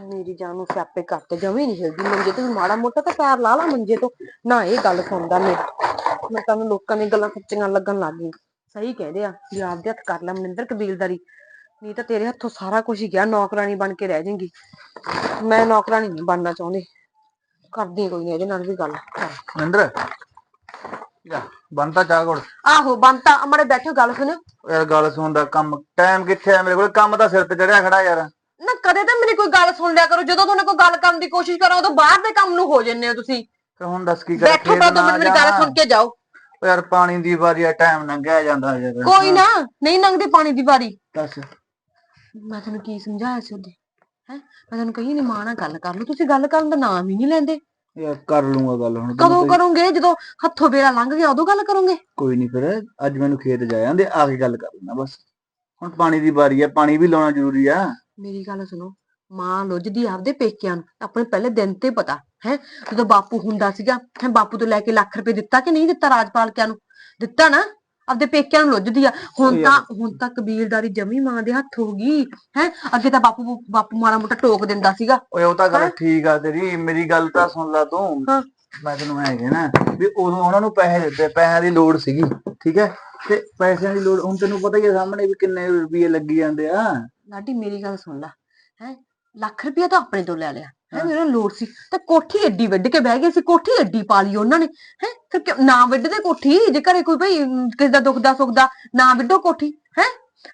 ਮੇਰੀ ਜਾਨ ਨੂੰ ਸਿਆਪੇ ਕਰਤੇ ਜਮੀ ਨਹੀਂ ਹਿਲਦੀ ਮੰਜੇ ਤੇ। ਮਾੜਾ ਮੋਟਾ ਤਾਂ ਪੈਰ ਲਾ ਲਾ ਮੰਜੇ ਤੋਂ। ਨਾ ਇਹ ਗੱਲ ਸੁਣਦਾ ਮੇਰੀ। ਮੈਂ ਤਾਂ ਲੋਕਾਂ ਦੀਆਂ ਗੱਲਾਂ ਸੱਚੀਆਂ ਲੱਗਣ ਲੱਗ ਗਈ ਸਹੀ ਕਹਿੰਦੇ ਆ ਵੀ ਆਪਦੇ ਹੱਥ ਕਰ ਲੈ ਮਨਿੰਦਰ ਕਬੀਲਦਾਰੀ। ਨਹੀਂ ਤਾਂ ਤੇਰੇ ਹੱਥੋਂ ਸਾਰਾ ਕੁਝ ਹੀ ਗਿਆ ਨੌਕਰਾਨੀ ਬਣ ਕੇ ਰਹਿ ਜਾਏਗੀ। ਮੈਂ ਨੌਕਰਾਨੀ ਨਹੀਂ ਬਣਨਾ ਚਾਹੁੰਦੀ। ਕਰਦੀ ਕੋਈ ਨਹੀਂ ਇਹਦੇ ਨਾਲ ਵੀ ਗੱਲ। ਮਨਿੰਦਰ ਯਾ ਬੰਤਾ ਚਾਹ ਕੋਲ ਆਹੋ ਬੰਤਾ ਅਮਰੇ ਬੈਠੋ ਗੱਲ ਸੁਣ ਯਾਰ ਗੱਲ ਸੁਣ ਦਾ ਕੰਮ ਟਾਈਮ ਕਿੱਥੇ ਆ ਮੇਰੇ ਕੋਲ? ਕੰਮ ਤਾਂ ਸਿਰ ਤੇ ਚੜਿਆ ਖੜਾ ਯਾਰ। ਕਦੇ ਤਾਂ ਮੇਰੀ ਕੋਈ ਗੱਲ ਸੁਣ ਲਿਆ ਕਰੋ। ਜਦੋਂ ਤੁਹਾਨੂੰ ਕੋਈ ਗੱਲ ਕਰਨ ਦੀ ਕੋਸ਼ਿਸ਼ ਕਰਾਂ ਉਦੋਂ ਬਾਹਰ ਦੇ ਕੰਮ ਨੂੰ ਹੋ ਜੰਨੇ ਹੋ ਤੁਸੀਂ। ਤੇ ਹੁਣ ਦੱਸ ਕੀ ਕਰਾਂ ਬੈਠੋ ਮਿੰਟ ਮੇਰੀ ਗੱਲ ਸੁਣ ਕੇ ਜਾਓ। ਓ ਯਾਰ ਪਾਣੀ ਦੀ ਵਾਰੀ ਆ ਟਾਈਮ ਲੰਘਿਆ ਜਾਂਦਾ ਯਾਰ ਕੋਈ ਨਾ ਨਹੀਂ ਲੰਘਦੀ ਪਾਣੀ ਦੀ ਵਾਰੀ। ਦੱਸ। ਮੈਂ ਤੁਹਾਨੂੰ ਕੀ ਸਮਝਾਇਆ ਸੀ ਉਹਦੇ? ਹੈ? ਮੈਂ ਤੁਹਾਨੂੰ ਕਹੀ ਨਹੀਂ ਮਾਂ ਨਾਲ ਗੱਲ ਕਰ ਲਓ। ਤੁਸੀਂ ਗੱਲ ਕਰਨ ਦਾ ਨਾਮ ਹੀ ਨਹੀਂ ਲੈਂਦੇ। ਯਾਰ ਕਰ ਲੂੰਗਾ ਗੱਲ ਹੁਣ ਤੈਨੂੰ ਕਦੋਂ ਕੋਈ- ਕਰੋਗੇ? ਜਦੋਂ ਹੱਥੋਂ ਬੇੜਾ ਲੰਘ ਗਿਆ ਉਦੋਂ ਗੱਲ ਕਰੋਗੇ। ਕੋਈ ਨਹੀਂ ਫਿਰ ਅੱਜ ਮੈਨੂੰ ਖੇਤ ਜਾ ਜਾਂਦੇ ਆ ਕੇ ਗੱਲ ਕਰ ਲੈਣਾ ਬਸ। ਹੁਣ ਪਾਣੀ ਦੀ ਵਾਰੀ ਆ ਪਾਣੀ ਵੀ ਲਾਉਣਾ ਜ਼ਰੂਰੀ ਆ। ਮੇਰੀ ਗੱਲ ਸੁਣੋ ਮਾਂ ਲੁੱਝਦੀ ਆਪਦੇ ਪੇਕਿਆਂ ਨੂੰ ਆਪਣੇ ਪਹਿਲੇ ਦਿਨ ਤੇ ਪਤਾ ਹੈ? ਜਦੋਂ ਬਾਪੂ ਹੁੰਦਾ ਸੀਗਾ ਹੈ ਬਾਪੂ ਤੋਂ ਲੈ ਕੇ ਲੱਖ ਰੁਪਏ ਦਿੱਤਾ ਕਿ ਨਹੀਂ ਦਿੱਤਾ ਰਾਜਪਾਲ ਕਿਆਂ ਨੂੰ? ਦਿੱਤਾ ਨਾ ਆਪਦੇ ਪੇਕਿਆਂ ਨੂੰ ਲੁੱਝਦੀ ਆ। ਹੁਣ ਤਾਂ ਹੁਣ ਤਾਂ ਕਬੀਲਦਾਰੀ ਜਮੀ ਮਾਂ ਦੇ ਹੱਥ ਹੋ ਗਈ ਹੈ? ਅੱਗੇ ਤਾਂ ਬਾਪੂ ਬਾਪੂ ਮਾੜਾ ਮੋਟਾ ਟੋਕ ਦਿੰਦਾ ਸੀਗਾ। ਓਏ ਉਹ ਤਾਂ ਗੱਲ? ਠੀਕ ਆ ਤੇਰੀ ਮੇਰੀ ਗੱਲ ਤਾਂ ਸੁਣ ਲੈ ਤੂੰ। ਮੈਂ ਤੈਨੂੰ ਐ ਕਹਿਣਾ ਵੀ ਉਦੋਂ ਉਹਨਾਂ ਨੂੰ ਪੈਸੇ ਦਿੱਤੇ ਪੈਸਿਆਂ ਦੀ ਲੋੜ ਸੀਗੀ ਠੀਕ ਹੈ? ਤੇ ਪੈਸਿਆਂ ਦੀ ਲੋੜ ਹੁਣ ਤੈਨੂੰ ਪਤਾ ਹੀ ਆ ਸਾਹਮਣੇ ਵੀ ਕਿੰਨੇ ਰੁਪਏ ਲੱਗੀ ਜਾਂਦੇ ਆ। ਲਾਡੀ ਮੇਰੀ ਗੱਲ ਸੁਣ ਲੈ ਹੈ ਲੱਖ ਰੁਪਇਆ ਤਾਂ ਆਪਣੇ ਤੋਂ ਲੈ ਲਿਆ ਹੈ। ਮੇਰਾ ਲੋੜ ਸੀ ਤੇ ਕੋਠੀ ਐਡੀ ਵੱਢ ਕੇ ਬਹਿ ਗਏ ਸੀ ਕੋਠੀ ਐਡੀ ਪਾ ਲਈ ਉਹਨਾਂ ਨੇ ਹੈ ਫਿਰ ਕਿਉਂ- ਨਾ ਵੱਢਦੇ ਕੋਠੀ ਜੇ ਘਰੇ ਕੋਈ ਭਈ ਕਿਸੇ ਦਾ ਦੁੱਖ ਦਾ ਸੁੱਖ ਦਾ ਨਾ ਵੱਢੋ ਕੋਠੀ ਹੈ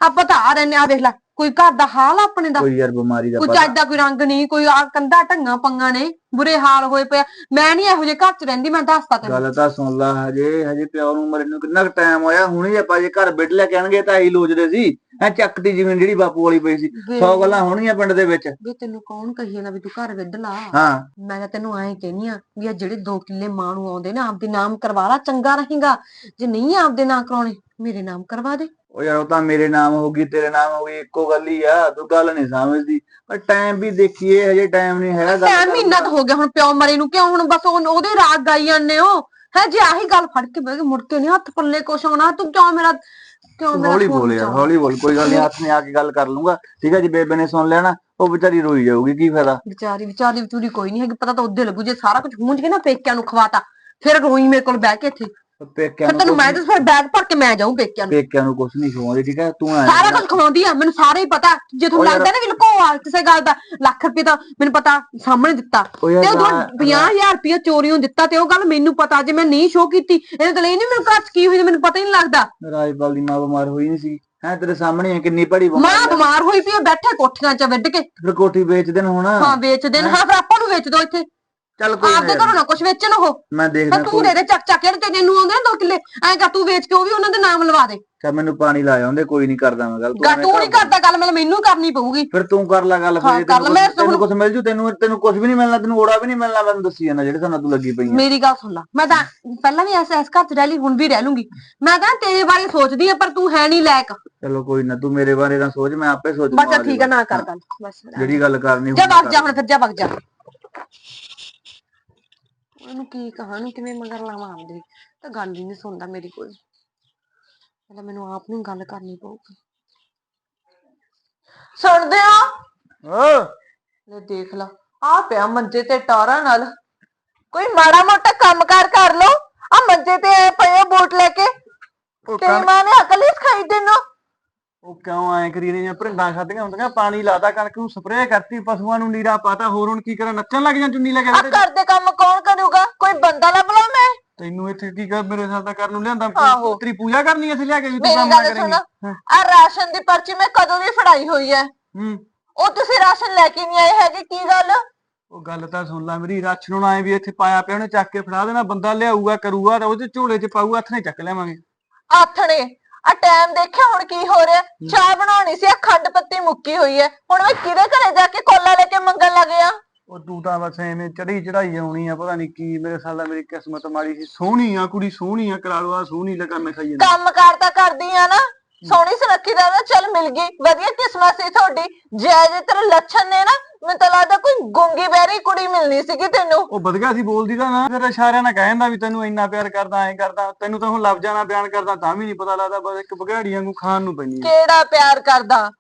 ਆਪਾਂ ਤਾਂ ਆ ਰਹਿੰਦੇ ਆ ਵੇਖ ਲੈ ਕੋਈ ਘਰ ਦਾ ਹਾਲ ਆ ਆਪਣੇ ਦਾ? ਕੋਈ ਯਾਰ ਬਿਮਾਰੀ ਦਾ ਕੋਈ ਪਤਾ। ਚੱਜ ਦਾ ਕੋਈ ਰੰਗ ਨਹੀਂ ਕੋਈ ਆ ਕੰਧਾ ਢੰਗਾ ਪੰਗਾ ਨੇ ਬੁਰੇ ਹਾਲ ਹੋਏ ਪਿਆ ਮੈਂ ਨਹੀਂ ਇਹੋ ਜਿਹੇ ਘਰ ਚ ਰਹਿੰਦੀ ਮੈਂ ਦੱਸਤਾ ਤੈਨੂੰ। ਗੱਲ ਤਾਂ ਸੁਣ ਲਾ ਹਜੇ ਹਜੇ ਪਿਓ ਨੂੰ ਮਰੇ ਨੂੰ ਕਿੰਨਾ ਟਾਈਮ ਹੋਇਆ ਹੁਣੇ ਆਪਾਂ ਜੇ ਘਰ ਬਿੱਡ ਲੈ ਕੇ ਆਣਗੇ ਤਾਂ ਹੀ ਲੋਚਦੇ ਸੀ। ਐ ਚੱਕਦੀ ਜ਼ਮੀਨ ਜਿਹੜੀ ਬਾਪੂ ਵਾਲੀ ਪਈ ਸੀ। ਸੌ ਗੱਲਾਂ ਹੋਣੀਆਂ ਪਿੰਡ ਦੇ ਵਿੱਚ। ਵੀ ਤੈਨੂੰ ਕੌਣ ਕਹੀ ਜਾਂਦਾ ਵੀ ਤੂੰ ਘਰ ਵੱਢ ਲਾ? ਹਾਂ। ਮੈਂ ਤਾਂ ਤੈਨੂੰ ਐਂ ਕਹਿਨੀ ਆ ਵੀ ਆ ਜਿਹੜੇ 2 ਕਿੱਲੇ ਮਾਂ ਨੂੰ ਆਉਂਦੇ ਨਾ ਆਪਦੇ ਨਾਮ ਕਰਵਾ ਲਾ ਚੰਗਾ ਰਹੇਗਾ। ਜੇ ਨਹੀਂ ਆਪਦੇ ਨਾਂ ਕਰਾਉਣੇ ਮੇਰੇ ਨਾਮ ਕਰਵਾ ਦੇ। ਉਹ ਯਾਰ ਉਹ ਤਾਂ ਮੇਰੇ ਨਾਮ ਹੋਗੀ ਤੇਰੇ ਨਾਮ ਹੋਗੀ ਇੱਕੋ ਗੱਲ ਹੀ ਆ ਤੂੰ ਗੱਲ ਨਹੀਂ ਸਮਝਦੀ। ਪਰ ਟਾਈਮ ਵੀ ਦੇਖੀਏ ਹਜੇ ਟਾਈਮ ਨਹੀਂ ਹੈਗਾ ਗੱਲ ਟਾਈਮ ਕਰਨ ਮਹੀਨਾ ਦਾ। ਤਾਂ ਹੋ ਗਿਆ ਹੁਣ ਪਿਓ ਮਰੇ ਨੂੰ ਕਿਉਂ ਹੁਣ ਬਸ ਉਹ- ਉਹਦੇ ਰਾਗ ਗਾਈ ਜਾਂਦੇ ਹੋ? ਹੈ ਜੇ ਆਹੀ ਗੱਲ ਫੜ ਕੇ ਬਹਿ ਕੇ ਮੁੜ ਕੇ ਨਹੀਂ ਹੱਥ ਪੱਲੇ ਕੁਛ ਆਉਣਾ ਤੂੰ ਕਿਉਂ ਮੇਰਾ ਕਿਉਂ ਤੂੰ ਮੇਰਾ ਹੌਲੀ ਬੋਲ ਯਾਰ? ਹੌਲੀ ਬੋਲ ਕੋਈ ਗੱਲ ਨਹੀਂ ਹੱਥ ਨੇ ਆ ਕੇ ਗੱਲ ਕਰ ਲੂੰਗਾ ਠੀਕ ਹੈ ਜੀ ਬੇਬੇ ਨੇ ਸੁਣ ਲਿਆ ਨਾ ਉਹ ਵਿਚਾਰੀ ਰੋਈ ਜਾਊਗੀ ਕੀ ਫਾਇਦਾ? ਵਿਚਾਰੀ ਵਿਚਾਰੀ ਵਿਚੂਰੀ ਕੋਈ ਨਹੀਂ ਹੈਗੀ ਪਤਾ ਤਾਂ ਉਹਦੇ ਲੱਗੂ ਜੇ ਸਾਰਾ ਕੁਝ ਹੁੰਜ ਕੇ ਨਾ ਪੇਕਿਆਂ ਨੂੰ ਖਵਾਤਾ ਫਿਰ ਰੋਈ ਮੇਰੇ ਕੋਲ ਬਹਿ ਕੇ ਇੱਥੇ। ਪੇਕਿਆਂ ਨੂੰ ਤੈਨੂੰ ਕੁਛ ਮੈਂ ਤਾਂ ਫਿਰ ਬੈਗ ਭਰ ਕੇ ਮੈਂ ਜਾਊਂ ਪੇਕਿਆਂ ਨੂੰ। ਪੇਕਿਆਂ ਨੂੰ ਕੁਝ ਨਹੀਂ ਖਵਾਉਂਦੇ ਠੀਕ ਹੈ? ਤੂੰ ਐ ਸਾਰਾ ਕੁਝ ਖਵਾਉਂਦੀ ਆ ਮੈਨੂੰ ਸਾਰਾ ਹੀ ਪਤਾ। ਜੇ ਤੁਹਾਨੂੰ ਲੱਗਦਾ ਨਾ ਵੀ ਲੁਕੋ ਆ ਕਿਸੇ ਗੱਲ ਦਾ ਲੱਖ ਰੁਪਏ ਤਾਂ ਮੈਨੂੰ ਪਤਾ ਸਾਹਮਣੇ ਦਿੱਤਾ। ਉਹ ਤੇ ਉਹ ਨਾ- 50000 ਰੁਪਏ ਚੋਰੀਓਂ ਦਿੱਤਾ ਤੇ ਉਹ ਗੱਲ ਮੈਨੂੰ ਪਤਾ ਜੇ ਮੈਂ ਨਹੀਂ ਸ਼ੋ ਕੀਤੀ ਇਹਦੇ ਤਾਂ ਨਹੀਂ ਮੈਨੂੰ ਘਰ ਚ ਕੀ ਹੋਈ ਤੇ ਮੈਨੂੰ ਪਤਾ ਹੀ ਨਹੀਂ ਲੱਗਦਾ। ਰਾਜਪਾਲ ਦੀ ਮਾਂ ਬਿਮਾਰ ਹੋਈ ਨਹੀਂ ਸੀ ਹੈ ਤੇਰੇ ਸਾਹਮਣੇ ਹੀ ਕਿੰਨੀ ਭੜੀ ਮਾਂ ਬਿਮਾਰ ਆ। ਬਿਮਾਰ ਹੋਈ ਪਈ ਆ ਬੈਠੇ ਕੋਠੀਆਂ 'ਚ ਵੱਢ ਕੇ। ਫਿਰ ਕੋਠੀ ਵੇਚ ਦੇਣ ਹੁਣ। ਹਾਂ ਵੇਚ ਦੇਣ। ਹਾਂ ਫਿਰ ਆਪਾਂ ਨੂੰ ਵੇਚ ਦੋ ਇੱਥੇ। ਚੱਲ ਕੋਈ ਆਪਦੇ ਨਾ। ਘਰੋਂ ਨਾ ਕੁਝ ਵੇਚਣ ਉਹ। ਮੈਂ ਦੇਖਦਾ ਤਾਂ ਤੂੰ ਕੋਈ ਦੇ ਦੇ ਚੱਕ ਚੱਕ ਜਿਹੜੇ ਤੈਨੂੰ ਆਉਂਦੇ ਨਾ ਦੋ ਕਿੱਲੇ। ਐਂ ਕਰ ਤੂੰ ਵੇਚ ਕੇ ਉਹ ਵੀ ਉਹਨਾਂ ਦੇ ਨਾਮ ਲਵਾ ਦੇ। ਚੱਲ ਮੈਨੂੰ ਪਾਣੀ ਲਾਇਆ ਹੁੰਦੇ ਕੋਈ ਨਹੀਂ ਕਰਦਾ ਮੈਂ ਗੱਲ। ਗਾ ਐਵੇਂ ਤੂੰ ਨਹੀਂ ਕਰ। ਕਰਦਾ ਗੱਲ ਮੈਨੂੰ ਮੈਨੂੰ ਕਰਨੀ ਪਊਗੀ। ਫਿਰ ਤੂੰ ਕਰ ਲੈ ਗੱਲ ਹਾਂ, ਫਿਰ ਕਰ ਲੈ, ਮੈਂ ਤੈਨੂੰ ਹੁਣ- ਕੁਝ ਮਿਲ ਜੂ ਤੈਨੂੰ ਤੈਨੂੰ ਕੁਝ ਵੀ ਨਹੀਂ ਮਿਲਣਾ ਤੈਨੂੰ ਓੜਾ ਵੀ ਨਹੀਂ ਮਿਲਣਾ ਮੈਨੂੰ ਦੱਸੀ ਜਾਂਦਾ ਜਿਹੜੇ ਸਾਨੂੰ ਤੂੰ ਲੱਗੀ ਪਈ ਆ। ਮੇਰੀ ਗੱਲ ਸੁਣ ਲੈ। ਮੈਂ ਤਾਂ ਪਹਿਲਾਂ ਵੀ ਐਸ ਐਸ ਘਰ 'ਚ ਰਹਿ ਲਈ ਹੁਣ ਵੀ ਰਹਿ ਲੂੰਗੀ। ਮੈਂ ਤਾਂ ਤੇਰੇ ਬਾਰੇ ਸੋਚਦੀ ਆ ਪਰ ਤੂੰ ਹੈ ਨਹੀਂ ਲਾਇਕ। ਚਲੋ ਕੋਈ ਨਾ ਤੂੰ ਮੇਰੇ ਬਾਰੇ ਨਾ ਸੋਚ ਮੈਂ ਆਪੇ ਸੋਚ ਬਸ ਚੱਲ ਠੀਕ ਆ ਨਾ ਕਰ ਗੱਲ। ਬਸ। ਜਿਹੜੀ ਗੱਲ ਕਰਨੀ ਜਾ ਹੋਊਗੀ ਵਗ ਕਰ। ਜਾ ਹੁਣ ਫਿਰ ਜਾ ਵਗ ਜਾ। ਉਹਨੂੰ ਕੀ ਕਹਾਂ ਨੂੰ ਕਿਵੇਂ ਮਗਰ ਲਾਵਾਂ ਆਉਂਦੀ ਤਾਂ ਗੱਲ ਹੀ ਨਹੀਂ ਸੁਣਦਾ ਮੇਰੀ ਕੋਈ ਪਹਿਲਾਂ ਮੈਨੂੰ ਆਪ ਨੂੰ ਗੱਲ ਕਰਨੀ ਪਊਗੀ। ਸੁਣਦੇ ਹੋ? ਓ ਲੈ ਦੇਖ ਲਾ ਆ ਪਿਆ ਮੰਜੇ ਤੇ ਟਾਰਾਂ ਨਾਲ। ਕੋਈ ਮਾੜਾ ਮੋਟਾ ਕੰਮ ਕਾਰ ਕਰ ਲੋ ਆ ਮੰਜੇ ਤੇ ਪਏ ਬੋਟ ਲੈ ਕੇ। ਉਹ ਤੇਰੀ ਕਣ- ਮਾਂ ਨੇ ਅਕਲ ਹੀ ਸਿਖਾਈ ਤੈਨੂੰ। ਉਹ ਕਿਉਂ ਐ ਕਰੀ ਰਹੀਆਂ ਭਰਿੰਡਾਂ ਖਾਦੀਆਂ ਹੁੰਦੀਆਂ ਪਾਣੀ ਲਾਤਾ ਕਣਕ ਨੂੰ ਸਪਰੇਅ ਕਰਤੀ ਪਸ਼ੂਆਂ ਨੂੰ ਨੀਰਾ ਪਾਤਾ ਹੋਰ ਹੁਣ ਕੀ ਕਰਾਂ? ਨੱਚਣ ਲੱਗ ਜਾਂ ਚੁੰਨੀ ਲੈ ਕੇ ਆ ਵਿਹੜੇ 'ਚ? ਘਰ ਦੇ ਕੰਮ ਕੌਣ ਕਰੂਗਾ? ਕੋਈ ਬੰਦਾ ਲੱਭ ਲਾ ਮੈਂ। ਤੈਨੂੰ ਇੱਥੇ ਕੀ ਕਰ ਮੇਰੇ ਸਾਥ ਦਾ ਕਰਨ ਨੂੰ ਲਿਆਂਦਾ। ਆਹੋ। ਤੇਰੀ ਪੂਜਾ ਕਰਨੀ ਐ ਇੱਥੇ ਲਿਆ ਕੇ ਵੀ ਤੂੰ ਮੇਰੀ ਕੰਮ ਨਾ ਗੱਲ ਕਰੇਂਗੀ ਸੁਣ। ਆ ਰਾਸ਼ਨ ਦੀ ਪਰਚੀ ਮੈਂ ਕਦੋਂ ਦੀ ਫੜਾਈ ਹੋਈ ਹੈ ਹੂੰ। ਉਹ ਤੁਸੀਂ ਰਾਸ਼ਨ ਲੈ ਕੇ ਨਹੀਂ ਆਏ ਹੈਗੇ ਕੀ ਗੱਲ? ਉਹ ਗੱਲ ਤਾਂ ਸੁਣ ਲੈ ਮੇਰੀ ਰੱਛ ਨੂੰ ਆਏ ਵੀ ਇੱਥੇ ਪਾਇਆ ਪਿਆ ਉਹਨੇ ਚੱਕ ਕੇ ਫੜਾ ਦੇਣਾ ਬੰਦਾ ਲਿਆਊਗਾ ਕਰੂਗਾ ਤਾਂ ਉਹਦੇ ਝੋਲੇ 'ਚ ਪਾਊਗਾ ਹੱਥ ਨੇ ਚੱਕ ਲਿਆਵਾਂਗੇ। ਆਥਣੇ। ਆ ਟਾਈਮ ਦੇਖਿਆ ਹੁਣ ਕੀ ਹੋ ਰਿਹਾ? ਚਾਹ ਬਣਾਉਣੀ ਸੀ ਆ ਖੰਡ ਪੱਤੀ ਮੁੱਕੀ ਹੋਈ ਹੈ ਹੁਣ ਮੈਂ ਕਿਹਦੇ ਘਰੇ ਜਾ ਕੇ ਕੋਲਾ ਲੈ ਕੇ ਮੰਗਣ ਲੱਗ ਗਿਆ? ਉਹ ਤੂੰ ਤਾਂ ਬਸ ਐਵੇਂ ਚੜੀ ਚੜਾਈ ਆਉਣੀ ਆ ਪਤਾ ਨਹੀਂ ਕੀ ਮੇਰੇ ਸਾਲ ਮੇਰੀ ਕਿਸਮਤ ਮਾੜੀ ਸੀ। ਸੋਹਣੀ ਆ ਕੁੜੀ ਸੋਹਣੀ ਆ ਕਰਾ ਲਵਾ ਸੋਹਣੀ ਲਗਾ ਮੈਂ ਖਾਈ ਜਾਂਦਾ। ਕੰਮ ਕਾਰ ਤਾਂ ਕਰਦੀ ਆ ਨਾ। ਸੋਹਣੀ ਸੁਨੱਖੀ ਦਾ ਨਾ ਚੱਲ ਮਿਲ ਗਈ। ਵਧੀਆ ਕਿਸਮਤ ਸੀ ਤੁਹਾਡੀ। ਜੈ ਜੇ ਤੇਰੇ ਲੱਛਣ ਨੇ ਨਾ ਮੈਨੂੰ ਤਾਂ ਲੱਗਦਾ ਕੋਈ ਗੁੰਗੀ ਬੈਰੀ ਕੁੜੀ ਮਿਲਣੀ ਸੀਗੀ ਤੈਨੂੰ। ਉਹ ਵਧੀਆ ਸੀ ਬੋਲਦੀ ਤਾਂ ਨਾ। ਫਿਰ ਇਸ਼ਾਰਿਆਂ ਨਾਲ ਕਹਿੰਦਾ ਵੀ ਤੈਨੂੰ ਇੰਨਾ ਪਿਆਰ ਕਰਦਾ ਐਂ ਕਰਦਾ। ਤੈਨੂੰ ਤਾਂ ਹੁਣ ਲਫ਼ਜ਼ਾਂ ਨਾਲ ਬਿਆਨ ਕਰਦਾ ਤਾਂ ਵੀ ਨਹੀਂ ਪਤਾ ਲੱਗਦਾ ਬਸ ਇੱਕ ਬਗਾੜੀ ਵਾਂਗੂ ਖਾਣ ਨੂੰ ਪੈਂਦੀ। ਕਿਹੜਾ ਪਿਆਰ ਕਰਦਾ?